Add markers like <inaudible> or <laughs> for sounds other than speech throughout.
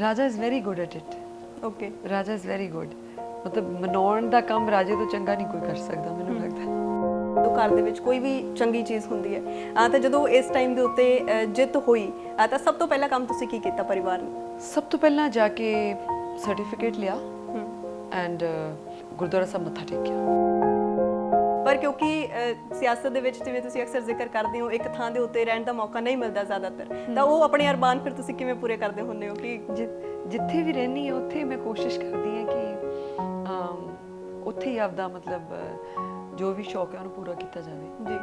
Raja is very good at it okay Raja is very good ਮਤਲਬ ਮਨਾਉਣ ਦਾ ਕੰਮ ਰਾਜੇ ਤੋਂ ਚੰਗਾ ਨਹੀਂ ਕੋਈ ਕਰ ਸਕਦਾ ਮੈਨੂੰ ਲੱਗਦਾ। ਘਰ ਦੇ ਵਿੱਚ ਕੋਈ ਵੀ ਚੰਗੀ ਚੀਜ਼ ਹੁੰਦੀ ਹੈ ਆ ਤਾਂ ਜਦੋਂ ਇਸ ਟਾਈਮ ਦੇ ਉੱਤੇ ਜਿੱਤ ਹੋਈ ਆ ਤਾਂ ਸਭ ਤੋਂ ਪਹਿਲਾ ਕੰਮ ਤੁਸੀਂ ਕੀ ਕੀਤਾ ਪਰਿਵਾਰ ਨੇ? ਸਭ ਤੋਂ ਪਹਿਲਾਂ ਜਾ ਕੇ ਸਰਟੀਫਿਕੇਟ ਲਿਆ। ਐਂਡ ਗੁਰਦੁਆਰਾ ਸਾਹਿਬ ਮੱਥਾ ਟੇਕਿਆ। ਪਰ ਕਿਉਂਕਿ ਸਿਆਸਤ ਦੇ ਵਿੱਚ ਜਿਵੇਂ ਤੁਸੀਂ ਅਕਸਰ ਜ਼ਿਕਰ ਕਰਦੇ ਹੋ, ਇੱਕ ਥਾਂ ਦੇ ਉੱਤੇ ਰਹਿਣ ਦਾ ਮੌਕਾ ਨਹੀਂ ਮਿਲਦਾ ਜ਼ਿਆਦਾਤਰ, ਤਾਂ ਉਹ ਆਪਣੇ ਅਰਮਾਨ ਫਿਰ ਤੁਸੀਂ ਕਿਵੇਂ ਪੂਰੇ ਕਰਦੇ ਹੁੰਦੇ ਹੋ ਕਿ ਜਿੱਥੇ ਵੀ ਰਹਿੰਦੀ ਹਾਂ, ਉੱਥੇ ਮੈਂ ਕੋਸ਼ਿਸ਼ ਕਰਦੀ ਹਾਂ ਕਿ ਉੱਥੇ ਹੀ ਆਪਦਾ ਮਤਲਬ ਜੋ ਵੀ ਸ਼ੌਕ ਹੈ ਉਹਨੂੰ ਪੂਰਾ ਕੀਤਾ ਜਾਵੇ। ਜੀ।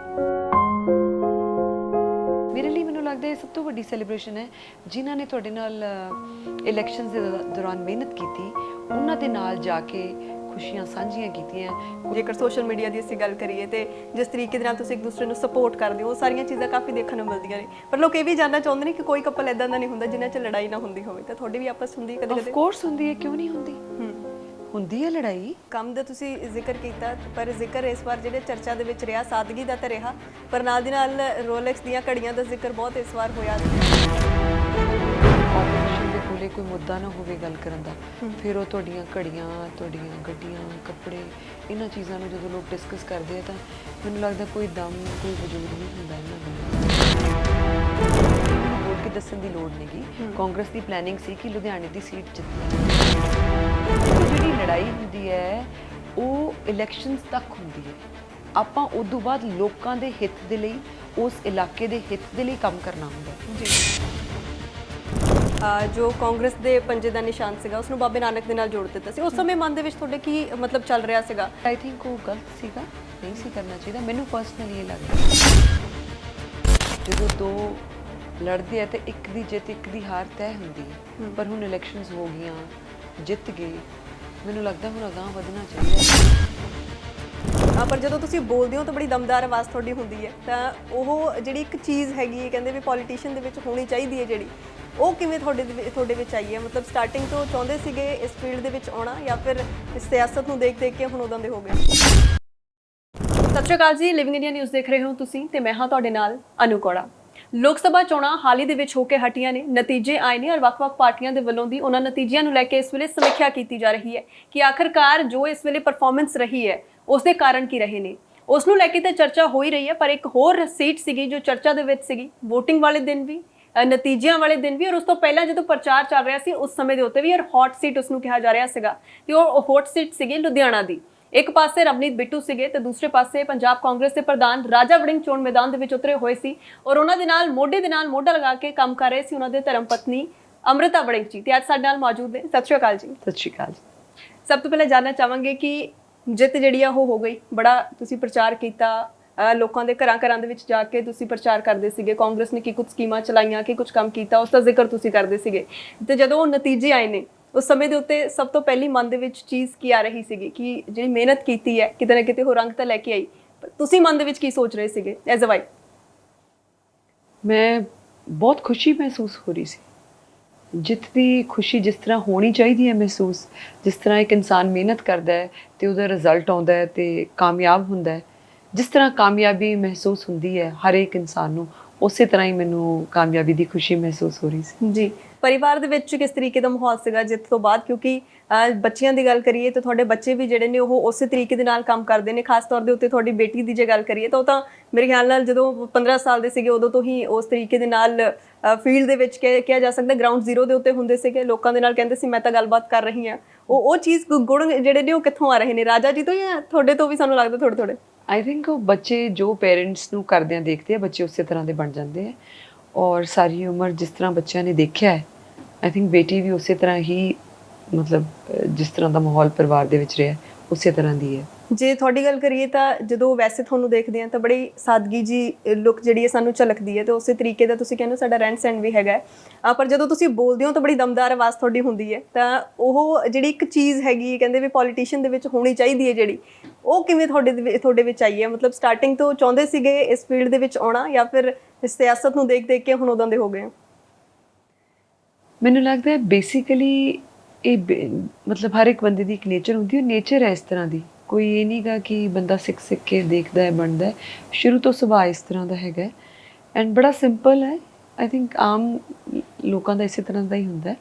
ਮੇਰੇ ਲਈ ਮੈਨੂੰ ਲੱਗਦਾ ਇਹ ਸਭ ਤੋਂ ਵੱਡੀ ਸੈਲੀਬ੍ਰੇਸ਼ਨ ਹੈ, ਜਿਨ੍ਹਾਂ ਨੇ ਤੁਹਾਡੇ ਨਾਲ ਇਲੈਕਸ਼ਨਸ ਦੇ, ਦੌਰਾਨ ਮਿਹਨਤ ਕੀਤੀ, ਉਹਨਾਂ ਦੇ ਨਾਲ ਜਾ ਕੇ ਖੁਸ਼ੀਆਂ ਸਾਂਝੀਆਂ ਕੀਤੀਆਂ। ਜੇਕਰ ਸੋਸ਼ਲ ਮੀਡੀਆ ਦੀ ਅਸੀਂ ਗੱਲ ਕਰੀਏ ਤੇ ਜਿਸ ਤਰੀਕੇ ਦੇ ਨਾਲ ਤੁਸੀਂ ਇੱਕ ਦੂਸਰੇ ਨੂੰ ਸਪੋਰਟ ਕਰਦੇ ਹੋ ਉਹ ਸਾਰੀਆਂ ਚੀਜ਼ਾਂ ਕਾਫੀ ਦੇਖਣ ਨੂੰ ਮਿਲਦੀਆਂ ਨੇ। ਪਰ ਲੋਕ ਇਹ ਵੀ ਜਾਨਣਾ ਚਾਹੁੰਦੇ ਨੇ ਕਿ ਕੋਈ ਕਪਲ ਇਦਾਂ ਦਾ ਨਹੀਂ ਹੁੰਦਾ ਜਿਨ੍ਹਾਂ 'ਚ ਲੜਾਈ ਨਾ ਹੁੰਦੀ ਹੋਵੇ। ਤਾਂ ਤੁਹਾਡੀ ਵੀ ਆਪਸ ਹੁੰਦੀ ਕਦੇ ਆਫ ਕਦੇ? ਕੋਰਸ ਹੁੰਦੀ ਹੈ ਕਿਉਂ ਨਹੀਂ ਹੁੰਦੀ? ਹੁੰਦੀ ਹੈ ਲੜਾਈ? ਕੰਮ ਦਾ ਤੁਸੀਂ ਜ਼ਿਕਰ ਕੀਤਾ ਪਰ ਜ਼ਿਕਰ ਇਸ ਵਾਰ ਜਿਹੜੇ ਚਰਚਾ ਦੇ ਵਿੱਚ ਰਿਹਾ ਸਾਦਗੀ ਦਾ ਤਾਂ ਰਿਹਾ ਪਰ ਨਾਲ ਦੀ ਨਾਲ ਰੋਲੈਕਸ ਦੀਆਂ ਘੜੀਆਂ ਦਾ ਜ਼ਿਕਰ ਬਹੁਤ ਇਸ ਵਾਰ ਹੋਇਆ ਕੋਲੇ ਕੋਈ ਮੁੱਦਾ ਨਾ ਹੋਵੇ ਗੱਲ ਕਰਨ ਦਾ ਫਿਰ ਉਹ ਤੁਹਾਡੀਆਂ ਘੜੀਆਂ ਤੁਹਾਡੀਆਂ ਗੱਡੀਆਂ ਕੱਪੜੇ ਇਹਨਾਂ ਚੀਜ਼ਾਂ ਨੂੰ ਜਦੋਂ ਲੋਕ ਡਿਸਕਸ ਕਰਦੇ ਆ ਤਾਂ ਮੈਨੂੰ ਲੱਗਦਾ ਕੋਈ ਦਮ ਕੋਈ ਵਜੂਦ ਨਹੀਂ ਹੁੰਦਾ ਇਹਨਾਂ ਦਾ ਬੋਲ ਕੇ ਦੱਸਣ ਦੀ ਲੋੜ ਨਹੀਂਗੀ ਕਾਂਗਰਸ ਦੀ ਪਲੈਨਿੰਗ ਸੀ ਕਿ ਲੁਧਿਆਣੇ ਦੀ ਸੀਟ ਜਿੱਤਣੀ ਜਿਹੜੀ ਲੜਾਈ ਹੁੰਦੀ ਹੈ ਉਹ ਇਲੈਕਸ਼ਨਸ ਤੱਕ ਹੁੰਦੀ ਹੈ। ਆਪਾਂ ਉਸ ਤੋਂ ਬਾਅਦ ਲੋਕਾਂ ਦੇ ਹਿੱਤ ਦੇ ਲਈ ਉਸ ਇਲਾਕੇ ਦੇ ਹਿੱਤ ਦੇ ਲਈ ਕੰਮ ਕਰਨਾ ਹੁੰਦਾ ਜੀ। ਜੋ ਕਾਂਗਰਸ ਦੇ ਪੰਜੇ ਦਾ ਨਿਸ਼ਾਨ ਸੀਗਾ ਉਸ ਨੂੰ ਬਾਬੇ ਨਾਨਕ ਦੇ ਨਾਲ ਜੋੜ ਦਿੱਤਾ ਸੀ। ਉਸ ਸਮੇਂ ਮਨ ਦੇ ਵਿੱਚ ਤੁਹਾਡੇ ਕੀ ਮਤਲਬ ਚੱਲ ਰਿਹਾ ਸੀਗਾ? ਆਈ ਥਿੰਕ ਉਹ ਗਲਤ ਸੀਗਾ ਨਹੀਂ ਸੀ ਕਰਨਾ ਚਾਹੀਦਾ। ਮੈਨੂੰ ਪਰਸਨਲੀ ਇਹ ਲੱਗਦਾ। ਜਦੋਂ ਦੋ ਲੜਦੇ ਆ ਤੇ ਇੱਕ ਦੀ ਜਿੱਤ ਇੱਕ ਦੀ ਹਾਰ ਤੈਅ ਹੁੰਦੀ ਹੈ। ਪਰ ਹੁਣ ਇਲੈਕਸ਼ਨਸ ਹੋ ਗਈਆਂ ਜਿੱਤ ਗਏ। ਮੈਨੂੰ ਲੱਗਦਾ ਹੁਣ ਅਗਾਂਹ ਵਧਣਾ ਚਾਹੀਦਾ ਪਰ ਜਦੋਂ ਤੁਸੀਂ ਬੋਲਦੇ ਹੋ ਤਾਂ ਬੜੀ ਦਮਦਾਰ ਆਵਾਜ਼ ਤੁਹਾਡੀ ਹੁੰਦੀ ਹੈ। ਤਾਂ ਉਹ ਜਿਹੜੀ ਇੱਕ ਚੀਜ਼ ਹੈਗੀ ਹੈ ਕਹਿੰਦੇ ਵੀ ਪੋਲੀਟੀਸ਼ੀਅਨ ਦੇ ਵਿੱਚ ਹੋਣੀ ਚਾਹੀਦੀ ਹੈ ਜਿਹੜੀ ਉਹ ਕਿਵੇਂ ਤੁਹਾਡੇ ਦੇ ਵਿੱਚ- ਤੁਹਾਡੇ ਵਿੱਚ ਆਈ ਹੈ? ਮਤਲਬ ਸਟਾਰਟਿੰਗ ਤੋਂ ਚਾਹੁੰਦੇ ਸੀਗੇ ਇਸ ਫੀਲਡ ਦੇ ਵਿੱਚ ਆਉਣਾ ਜਾਂ ਫਿਰ ਇਸ ਸਿਆਸਤ ਨੂੰ ਦੇਖ ਦੇਖ ਕੇ ਹੁਣ ਉਦੋਂ ਦੇ ਹੋ ਗਏ? ਸਤਿ ਸ਼੍ਰੀ ਅਕਾਲ ਜੀ ਲਿਵਿੰਗ ਇੰਡੀਆ ਨਿਊਜ਼ ਦੇਖ ਰਹੇ ਹੋ ਤੁਸੀਂ ਤੇ ਮੈਂ ਹਾਂ ਤੁਹਾਡੇ ਨਾਲ ਅਨੂ ਕੋੜਾ। ਲੋਕ ਸਭਾ ਚੋਣਾਂ ਹਾਲ ਹੀ ਦੇ ਵਿੱਚ ਹੋ ਕੇ ਹਟੀਆਂ ਨੇ, ਨਤੀਜੇ ਆਏ ਨੇ ਔਰ ਵੱਖ-ਵੱਖ ਪਾਰਟੀਆਂ ਦੇ ਵੱਲੋਂ ਦੀ ਉਹਨਾਂ ਨਤੀਜਿਆਂ ਨੂੰ ਲੈ ਕੇ ਇਸ ਵੇਲੇ ਸਮੀਖਿਆ ਕੀਤੀ ਜਾ ਰਹੀ ਹੈ ਕਿ ਆਖਰਕਾਰ ਜੋ ਇਸ ਵੇਲੇ ਪਰਫਾਰਮੈਂਸ ਰਹੀ ਹੈ, ਉਸ ਦੇ ਕਾਰਨ ਕੀ ਰਹੇ ਨੇ? ਉਸ ਨੂੰ ਲੈ ਕੇ ਤਾਂ ਚਰਚਾ ਹੋ ਹੀ ਰਹੀ ਹੈ, ਪਰ ਇੱਕ ਹੋਰ ਸੀਟ ਸੀਗੀ ਜੋ ਚਰਚਾ ਦੇ ਵਿੱਚ ਸੀਗੀ, VOTING ਵਾਲੇ ਦਿਨ ਵੀ। ਨਤੀਜਿਆਂ ਵਾਲੇ ਦਿਨ ਵੀ ਔਰ ਉਸ ਤੋਂ ਪਹਿਲਾਂ ਜਦੋਂ ਪ੍ਰਚਾਰ ਚੱਲ ਰਿਹਾ ਸੀ ਉਸ ਸਮੇਂ ਦੇ ਉੱਤੇ ਵੀ ਔਰ ਹੌਟ ਸੀਟ ਉਸ ਨੂੰ ਕਿਹਾ ਜਾ ਰਿਹਾ ਸੀਗਾ। ਤੇ ਉਹ ਹੌਟ ਸੀਟ ਸੀਗੀ ਲੁਧਿਆਣਾ ਦੀ। ਇੱਕ ਪਾਸੇ ਰਵਨੀਤ ਬਿੱਟੂ ਸੀਗੇ ਤੇ ਦੂਸਰੇ ਪਾਸੇ ਪੰਜਾਬ ਕਾਂਗਰਸ ਦੇ ਪ੍ਰਧਾਨ ਰਾਜਾ ਵੜਿੰਗ ਚੋਣ ਮੈਦਾਨ ਦੇ ਵਿੱਚ ਉਤਰੇ ਹੋਏ ਸੀ ਔਰ ਉਹਨਾਂ ਦੇ ਨਾਲ ਮੋਢੇ ਦੇ ਨਾਲ ਮੋਢਾ ਲਗਾ ਕੇ ਕੰਮ ਕਰ ਰਹੇ ਸੀ ਉਹਨਾਂ ਦੇ ਧਰਮ ਪਤਨੀ ਅੰਮ੍ਰਿਤਾ ਵੜਿੰਗ ਜੀ। ਤੇ ਅੱਜ ਸਾਡੇ ਨਾਲ ਮੌਜੂਦ ਨੇ। ਸਤਿ ਸ਼੍ਰੀ ਅਕਾਲ ਜੀ। ਸਤਿ ਸ਼੍ਰੀ ਅਕਾਲ ਜੀ। ਸਭ ਤੋਂ ਪਹਿਲਾਂ ਜਾਨਣਾ ਚਾਹਾਂਗੇ ਕਿ ਜਿੱਤ ਜਿਹੜੀ ਆ ਉਹ ਹੋ ਗਈ। ਬੜਾ ਤੁਸੀਂ ਪ੍ਰਚਾਰ ਕੀਤਾ ਲੋਕਾਂ ਦੇ ਘਰਾਂ ਘਰਾਂ ਦੇ ਵਿੱਚ ਜਾ ਕੇ ਤੁਸੀਂ ਪ੍ਰਚਾਰ ਕਰਦੇ ਸੀਗੇ, ਕਾਂਗਰਸ ਨੇ ਕੀ ਕੁਝ ਸਕੀਮਾਂ ਚਲਾਈਆਂ, ਕੀ ਕੁਝ ਕੰਮ ਕੀਤਾ, ਉਸ ਦਾ ਜ਼ਿਕਰ ਤੁਸੀਂ ਕਰਦੇ ਸੀਗੇ। ਤੇ ਜਦੋਂ ਉਹ ਨਤੀਜੇ ਆਏ ਨੇ, ਉਸ ਸਮੇਂ ਦੇ ਉੱਤੇ ਸਭ ਤੋਂ ਪਹਿਲੀ ਮਨ ਦੇ ਵਿੱਚ ਚੀਜ਼ ਕੀ ਆ ਰਹੀ ਸੀਗੀ? ਕਿ ਜਿਹੜੀ ਮਿਹਨਤ ਕੀਤੀ ਹੈ, ਕਿਤੇ ਨਾ ਕਿਤੇ ਉਹ ਰੰਗ ਤਾਂ ਲੈ ਕੇ ਆਈ। ਪਰ ਤੁਸੀਂ ਮਨ ਦੇ ਵਿੱਚ ਕੀ ਸੋਚ ਰਹੇ ਸੀਗੇ ਐਜ਼ ਅ ਵਾਈਫ ਮੈਂ ਬਹੁਤ ਖੁਸ਼ੀ ਮਹਿਸੂਸ ਹੋ ਰਹੀ ਸੀ। ਜਿੱਤ ਦੀ ਖੁਸ਼ੀ ਜਿਸ ਤਰ੍ਹਾਂ ਹੋਣੀ ਚਾਹੀਦੀ ਹੈ ਮਹਿਸੂਸ, ਜਿਸ ਤਰ੍ਹਾਂ ਇੱਕ ਇਨਸਾਨ ਮਿਹਨਤ ਕਰਦਾ ਹੈ ਤੇ ਉਹਦਾ ਰਿਜ਼ਲਟ ਆਉਂਦਾ ਹੈ ਤੇ ਕਾਮਯਾਬ ਹੁੰਦਾ ਹੈ ਜਿਸ ਤਰ੍ਹਾਂ ਕਾਮਯਾਬੀ ਮਹਿਸੂਸ ਹੁੰਦੀ ਹੈ ਹਰ ਇੱਕ ਇਨਸਾਨ ਨੂੰ, ਉਸੇ ਤਰ੍ਹਾਂ ਹੀ ਮੈਨੂੰ ਕਾਮਯਾਬੀ ਦੀ ਖੁਸ਼ੀ ਮਹਿਸੂਸ ਹੋ ਰਹੀ ਸੀ। ਜੀ, ਪਰਿਵਾਰ ਦੇ ਵਿੱਚ ਕਿਸ ਤਰੀਕੇ ਦਾ ਮਾਹੌਲ ਸੀਗਾ ਜਿੱਤ ਤੋਂ ਬਾਅਦ? ਕਿਉਂਕਿ ਬੱਚਿਆਂ ਦੀ ਗੱਲ ਕਰੀਏ ਤਾਂ ਤੁਹਾਡੇ ਬੱਚੇ ਵੀ ਜਿਹੜੇ ਨੇ ਉਹ ਉਸੇ ਤਰੀਕੇ ਦੇ ਨਾਲ ਕੰਮ ਕਰਦੇ ਨੇ, ਖਾਸ ਤੌਰ ਦੇ ਉੱਤੇ ਤੁਹਾਡੀ ਬੇਟੀ ਦੀ ਜੇ ਗੱਲ ਕਰੀਏ ਤਾਂ ਉਹ ਤਾਂ ਮੇਰੇ ਖਿਆਲ ਨਾਲ ਜਦੋਂ 15 ਸਾਲ ਦੇ ਸੀਗੇ ਉਦੋਂ ਤੋਂ ਹੀ ਉਸ ਤਰੀਕੇ ਦੇ ਨਾਲ ਫੀਲਡ ਦੇ ਵਿੱਚ ਕਹਿ- ਕਿਹਾ ਜਾ ਸਕਦਾ ਗਰਾਊਂਡ ਜ਼ੀਰੋ ਦੇ ਉੱਤੇ ਹੁੰਦੇ ਸੀਗੇ, ਲੋਕਾਂ ਦੇ ਨਾਲ ਕਹਿੰਦੇ ਸੀ, ਮੈਂ ਤਾਂ ਗੱਲਬਾਤ ਕਰ ਰਹੀ ਹਾਂ। ਉਹ ਉਹ ਚੀਜ਼ ਗੁਣ ਜਿਹੜੇ ਨੇ ਉਹ ਕਿੱਥੋਂ ਆ ਰਹੇ ਨੇ? ਰਾਜਾ ਜੀ ਤੋਂ ਜਾਂ ਤੁਹਾਡੇ ਤੋਂ ਵੀ ਸਾਨੂੰ ਲੱਗਦਾ ਥੋੜੇ ਥੋੜੇ ਆਈ ਥਿੰਕ ਉਹ ਬੱਚੇ ਜੋ ਪੇਰੈਂਟਸ ਨੂੰ ਕਰਦਿਆਂ ਦੇਖਦੇ ਆ, ਬੱਚੇ ਉਸੇ ਤਰ੍ਹਾਂ ਦੇ ਬਣ ਜਾਂਦੇ ਆ। ਔਰ ਸਾਰੀ ਉਮਰ ਜਿਸ ਤਰ੍ਹਾਂ ਬੱਚਿਆਂ ਨੇ ਦੇਖਿਆ ਹੈ ਆਈ ਥਿੰਕ ਬੇਟੀ ਵੀ ਉਸੇ ਤਰ੍ਹਾਂ ਹੀ, ਮਤਲਬ ਜਿਸ ਤਰ੍ਹਾਂ ਦਾ ਮਾਹੌਲ ਪਰਿਵਾਰ ਦੇ ਵਿੱਚ ਰਿਹਾ, ਉਸੇ ਤਰ੍ਹਾਂ ਦੀ ਹੈ। ਜੇ ਤੁਹਾਡੀ ਗੱਲ ਕਰੀਏ ਤਾਂ ਜਦੋਂ ਵੈਸੇ ਤੁਹਾਨੂੰ ਦੇਖਦੇ ਆ ਤਾਂ ਬੜੀ ਸਾਦਗੀ ਜੀ ਲੁੱਕ ਜਿਹੜੀ ਹੈ ਸਾਨੂੰ ਝਲਕਦੀ ਹੈ ਤੇ ਉਸੇ ਤਰੀਕੇ ਦਾ ਤੁਸੀਂ ਕਹਿੰਦੇ ਹੋ ਸਾਡਾ ਰਹਿਣ ਸਹਿਣ ਵੀ ਹੈਗਾ ਪਰ ਜਦੋਂ ਤੁਸੀਂ ਬੋਲਦੇ ਹੋ ਤਾਂ ਬੜੀ ਦਮਦਾਰ ਆਵਾਜ਼ ਤੁਹਾਡੀ ਹੁੰਦੀ ਹੈ। ਤਾਂ ਉਹ ਜਿਹੜੀ ਇੱਕ ਚੀਜ਼ ਹੈਗੀ, ਕਹਿੰਦੇ ਵੀ ਪੋਲੀਟੀਸ਼ੀਅਨ ਦੇ ਵਿੱਚ ਹੋਣੀ ਚਾਹੀਦੀ ਹੈ ਜਿਹੜੀ ਉਹ ਕਿਵੇਂ ਤੁਹਾਡੇ ਦੇ ਵਿੱਚ- ਤੁਹਾਡੇ ਵਿੱਚ ਆਈ ਹੈ? ਮਤਲਬ ਸਟਾਰਟਿੰਗ ਤੋਂ ਚਾਹੁੰਦੇ ਸੀਗੇ ਇਸ ਫੀਲਡ ਦੇ ਵਿੱਚ ਆਉਣਾ ਜਾਂ ਫਿਰ ਇਸ ਸਿਆਸਤ ਨੂੰ ਦੇਖ ਦੇਖ ਕੇ ਹੁਣ ਉਦਾਂ ਦੇ ਹੋ ਗਏ? ਹੋ? ਮੈਨੂੰ ਲੱਗਦਾ ਹੈ ਬੇਸਿਕਲੀ ਇਹ ਬੇ- ਮਤਲਬ ਹਰ ਇੱਕ ਬੰਦੇ ਦੀ ਇੱਕ ਨੇਚਰ ਹੁੰਦੀ ਹੈ। ਨੇਚਰ ਹੈ ਇਸ ਤਰ੍ਹਾਂ ਦੀ। ਕੋਈ ਇਹ ਨਹੀਂਗਾ ਕਿ ਬੰਦਾ ਸਿੱਖ ਸਿੱਖ ਕੇ ਦੇਖਦਾ ਹੈ, ਬਣਦਾ ਹੈ। ਸ਼ੁਰੂ ਤੋਂ ਸੁਭਾਅ ਇਸ ਤਰ੍ਹਾਂ ਦਾ ਹੈਗਾ ਐਂਡ ਬੜਾ ਸਿੰਪਲ ਹੈ। ਆਈ ਥਿੰਕ ਆਮ ਲੋਕਾਂ ਦਾ ਇਸੇ ਤਰ੍ਹਾਂ ਦਾ ਹੀ ਹੁੰਦਾ ਹੈ।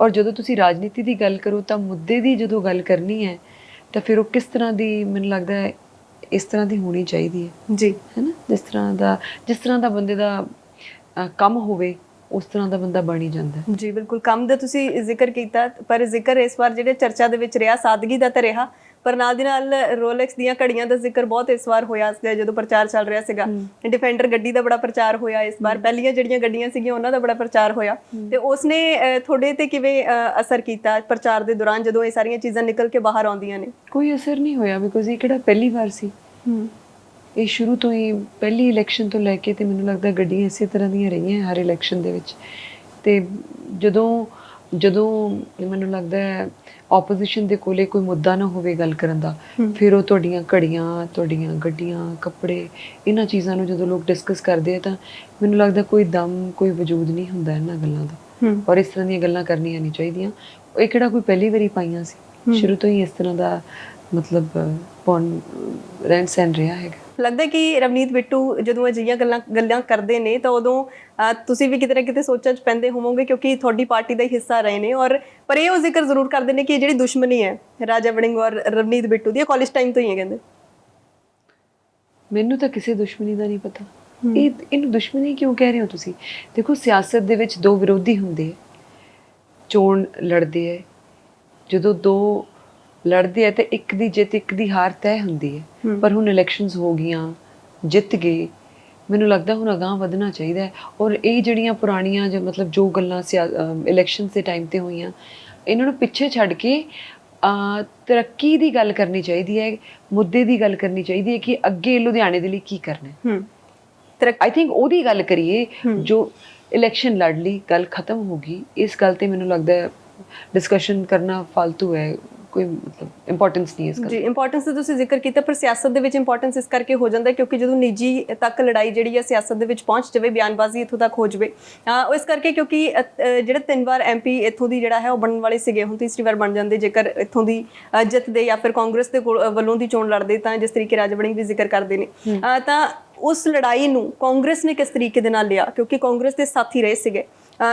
ਔਰ ਜਦੋਂ ਤੁਸੀਂ ਰਾਜਨੀਤੀ ਦੀ ਗੱਲ ਕਰੋ ਤਾਂ ਮੁੱਦੇ ਦੀ ਜਦੋਂ ਗੱਲ ਕਰਨੀ ਹੈ ਤਾਂ ਫਿਰ ਉਹ ਕਿਸ ਤਰ੍ਹਾਂ ਦੀ ਮੈਨੂੰ ਲੱਗਦਾ ਹੈ ਇਸ ਤਰ੍ਹਾਂ ਦੀ ਹੋਣੀ ਚਾਹੀਦੀ ਹੈ। ਜੀ। ਹੈਨਾ? ਜਿਸ ਤਰ੍ਹਾਂ ਦਾ ਜਿਸ ਤਰ੍ਹਾਂ ਦਾ ਬੰਦੇ ਦਾ ਕੰਮ ਹੋਵੇ ਉਸ ਤਰ੍ਹਾਂ ਦਾ ਬੰਦਾ ਬਣ ਹੀ ਜਾਂਦਾ। ਜੀ ਬਿਲਕੁਲ। ਕੰਮ ਦਾ ਤੁਸੀਂ ਜ਼ਿਕਰ ਕੀਤਾ ਪਰ ਜ਼ਿਕਰ ਇਸ ਵਾਰ ਜਿਹੜੇ ਚਰਚਾ ਦੇ ਵਿੱਚ ਰਿਹਾ ਸਾਦਗੀ ਦਾ ਤਾਂ ਰਿਹਾ ਪਰ ਨਾਲ ਦੀ ਨਾਲ ਰੋਲੈਕਸ ਦੀਆਂ ਘੜੀਆਂ ਦਾ ਜ਼ਿਕਰ ਬਹੁਤ ਇਸ ਵਾਰ ਹੋਇਆ ਸੀ ਜਦੋਂ ਪ੍ਰਚਾਰ ਚੱਲ ਰਿਹਾ ਸੀਗਾ। ਡਿਫੈਂਡਰ ਗੱਡੀ ਦਾ ਬੜਾ ਪ੍ਰਚਾਰ ਹੋਇਆ ਇਸ ਵਾਰ। ਪਹਿਲੀਆਂ ਜਿਹੜੀਆਂ ਗੱਡੀਆਂ ਸੀਗੀਆਂ ਉਹਨਾਂ ਦਾ ਬੜਾ ਪ੍ਰਚਾਰ ਹੋਇਆ। ਤੇ ਉਸਨੇ ਤੁਹਾਡੇ ਤੇ ਕਿਵੇਂ ਅਸਰ ਕੀਤਾ ਪ੍ਰਚਾਰ ਦੇ ਦੌਰਾਨ ਜਦੋਂ ਇਹ ਸਾਰੀਆਂ ਚੀਜ਼ਾਂ ਨਿਕਲ ਕੇ ਬਾਹਰ ਆਉਂਦੀਆਂ ਨੇ? ਕੋਈ ਅਸਰ ਨਹੀਂ ਹੋਇਆ ਬਿਕੋਜ਼ ਇਹ ਕਿਹੜਾ ਪਹਿਲੀ ਵਾਰ ਸੀ। ਇਹ ਸ਼ੁਰੂ ਤੋਂ ਹੀ ਪਹਿਲੀ ਇਲੈਕਸ਼ਨ ਤੋਂ ਲੈ ਕੇ ਤੇ ਮੈਨੂੰ ਲੱਗਦਾ ਗੱਡੀਆਂ ਇਸੇ ਤਰ੍ਹਾਂ ਦੀਆਂ ਰਹੀਆਂ ਹਰ ਇਲੈਕਸ਼ਨ ਦੇ ਵਿੱਚ। ਤੇ ਜਦੋਂ ਜਦੋਂ ਮੈਨੂੰ ਲੱਗਦਾ ਹੈ ਆਪੋਜੀਸ਼ਨ ਦੇ ਕੋਲੇ ਕੋਈ ਮੁੱਦਾ ਨਾ ਹੋਵੇ ਗੱਲ ਕਰਨ ਦਾ ਫਿਰ ਉਹ ਤੁਹਾਡੀਆਂ ਘੜੀਆਂ ਤੁਹਾਡੀਆਂ ਗੱਡੀਆਂ ਕੱਪੜੇ ਇਹਨਾਂ ਚੀਜ਼ਾਂ ਨੂੰ ਜਦੋਂ ਲੋਕ ਡਿਸਕਸ ਕਰਦੇ ਆ ਤਾਂ ਮੈਨੂੰ ਲੱਗਦਾ ਕੋਈ ਦਮ ਕੋਈ ਵਜੂਦ ਨਹੀਂ ਹੁੰਦਾ ਇਹਨਾਂ ਗੱਲਾਂ ਦਾ। ਔਰ ਇਸ ਤਰ੍ਹਾਂ ਦੀਆਂ ਗੱਲਾਂ ਕਰਨੀਆਂ ਨਹੀਂ ਚਾਹੀਦੀਆਂ। ਇਹ ਕਿਹੜਾ ਕੋਈ ਪਹਿਲੀ ਵਾਰੀ ਪਾਈਆਂ ਸੀ ਸ਼ੁਰੂ ਤੋਂ ਹੀ ਇਸ ਤਰ੍ਹਾਂ ਦਾ ਮਤਲਬ ਪੌਣ ਰਹਿਣ ਸਹਿਣ ਰਿਹਾ ਹੈਗਾ। ਲੱਗਦਾ ਹੈ ਕਿ ਰਵਨੀਤ ਬਿੱਟੂ ਜਦੋਂ ਅਜਿਹੀਆਂ ਗੱਲਾਂ ਗੱਲਾਂ ਕਰਦੇ ਨੇ ਤਾਂ ਉਦੋਂ ਤੁਸੀਂ ਵੀ ਕਿਤੇ ਨਾ ਕਿਤੇ ਸੋਚਾਂ 'ਚ ਪੈਂਦੇ ਹੋਵੋਗੇ ਕਿਉਂਕਿ ਤੁਹਾਡੀ ਪਾਰਟੀ ਦਾ ਹੀ ਹਿੱਸਾ ਰਹੇ ਨੇ ਔਰ ਪਰ ਇਹ ਉਹ ਜ਼ਿਕਰ ਜ਼ਰੂਰ ਕਰਦੇ ਨੇ ਕਿ ਜਿਹੜੀ ਦੁਸ਼ਮਣੀ ਹੈ ਰਾਜਾ ਵੜਿੰਗ ਔਰ ਰਵਨੀਤ ਬਿੱਟੂ ਦੀ ਕਾਲਜ ਟਾਈਮ ਤੋਂ ਹੀ ਹੈ ਕਹਿੰਦੇ। ਮੈਨੂੰ ਤਾਂ ਕਿਸੇ ਦੁਸ਼ਮਣੀ ਦਾ ਨਹੀਂ ਪਤਾ। ਇਹ ਇਹਨੂੰ ਦੁਸ਼ਮਣੀ ਕਿਉਂ ਕਹਿ ਰਹੇ ਹੋ ਤੁਸੀਂ? ਦੇਖੋ ਸਿਆਸਤ ਦੇ ਵਿੱਚ ਦੋ ਵਿਰੋਧੀ ਹੁੰਦੇ ਚੋਣ ਲੜਦੇ ਆ ਜਦੋਂ ਦੋ ਲੜਦੇ ਆ ਤੇ ਇੱਕ ਦੀ ਜਿੱਤ ਇੱਕ ਦੀ ਹਾਰ ਤੈਅ ਹੁੰਦੀ ਹੈ। ਪਰ ਹੁਣ ਇਲੈਕਸ਼ਨਸ ਹੋ ਗਈਆਂ ਜਿੱਤ ਗਏ। ਮੈਨੂੰ ਲੱਗਦਾ ਹੁਣ ਅਗਾਂਹ ਵਧਣਾ ਚਾਹੀਦਾ ਹੈ। ਔਰ ਇਹ ਜਿਹੜੀਆਂ ਪੁਰਾਣੀਆਂ ਜੋ ਮਤਲਬ ਜੋ ਗੱਲਾਂ ਇਲੈਕਸ਼ਨਸ ਦੇ ਟਾਈਮ ਤੇ ਹੋਈਆਂ ਇਹਨਾਂ ਨੂੰ ਪਿੱਛੇ ਛੱਡ ਕੇ ਤਰੱਕੀ ਦੀ ਗੱਲ ਕਰਨੀ ਚਾਹੀਦੀ ਹੈ ਮੁੱਦੇ ਦੀ ਗੱਲ ਕਰਨੀ ਚਾਹੀਦੀ ਹੈ ਕਿ ਅੱਗੇ ਲੁਧਿਆਣੇ ਦੇ ਲਈ ਕੀ ਕਰਨਾ ਹੈ। ਆਈ ਥਿੰਕ ਉਹਦੀ ਗੱਲ ਕਰੀਏ ਜੋ ਇਲੈਕਸ਼ਨ ਲੜ ਲਈ ਗੱਲ ਖਤਮ ਹੋ ਗਈ ਇਸ ਗੱਲ ਤੇ ਮੈਨੂੰ ਲੱਗਦਾ ਹੈ ਡਿਸਕਸ਼ਨ ਕਰਨਾ ਫालतू ਹੈ। ਕੋਈ ਮਤਲਬ ਇੰਪੋਰਟੈਂਸ ਨਹੀਂ ਇਸ ਗੱਲ ਜੀ ਇੰਪੋਰਟੈਂਸ ਦਾ ਤੁਸੀਂ ਜ਼ਿਕਰ ਕੀਤਾ ਪਰ ਸਿਆਸਤ ਦੇ ਵਿੱਚ ਇੰਪੋਰਟੈਂਸ ਇਸ ਕਰਕੇ ਹੋ ਜਾਂਦਾ ਕਿਉਂਕਿ ਜਦੋਂ ਨਿੱਜੀ ਤੱਕ ਲੜਾਈ ਜਿਹੜੀ ਹੈ ਸਿਆਸਤ ਦੇ ਵਿੱਚ ਪਹੁੰਚ ਜਾਵੇ ਬਿਆਨਬਾਜ਼ੀ ਇੱਥੋਂ ਤੱਕ ਹੋ ਜਾਵੇ। ਉਹ ਇਸ ਕਰਕੇ ਕਿਉਂਕਿ ਜਿਹੜਾ ਤਿੰਨ ਵਾਰ ਐਮਪੀ ਇੱਥੋਂ ਦੀ ਜਿਹੜਾ ਹੈ ਉਹ ਬਣਨ ਵਾਲੇ ਸੀਗੇ। ਹੁਣ ਤੀਸਰੀ ਵਾਰ ਬਣ ਜਾਂਦੇ ਜੇਕਰ ਇੱਥੋਂ ਦੀ ਅ, ਜਿੱਤਦੇ ਜਾਂ ਫਿਰ ਕਾਂਗਰਸ ਦੇ ਵੱਲੋਂ ਦੀ ਚੋਣ ਲੜਦੇ ਤਾਂ ਜਿਸ ਤਰੀਕੇ ਰਾਜਾ ਵੜਿੰਗ ਵੀ ਜ਼ਿਕਰ ਕਰਦੇ ਨੇ। ਤਾਂ ਉਸ ਲੜਾਈ ਨੂੰ ਕਾਂਗਰਸ ਨੇ ਕਿਸ ਤਰੀਕੇ ਦੇ ਨਾਲ ਲਿਆ? ਕਿਉਂਕਿ ਕਾਂਗਰਸ ਦੇ ਸਾਥੀ ਰਹੇ ਸੀਗੇ।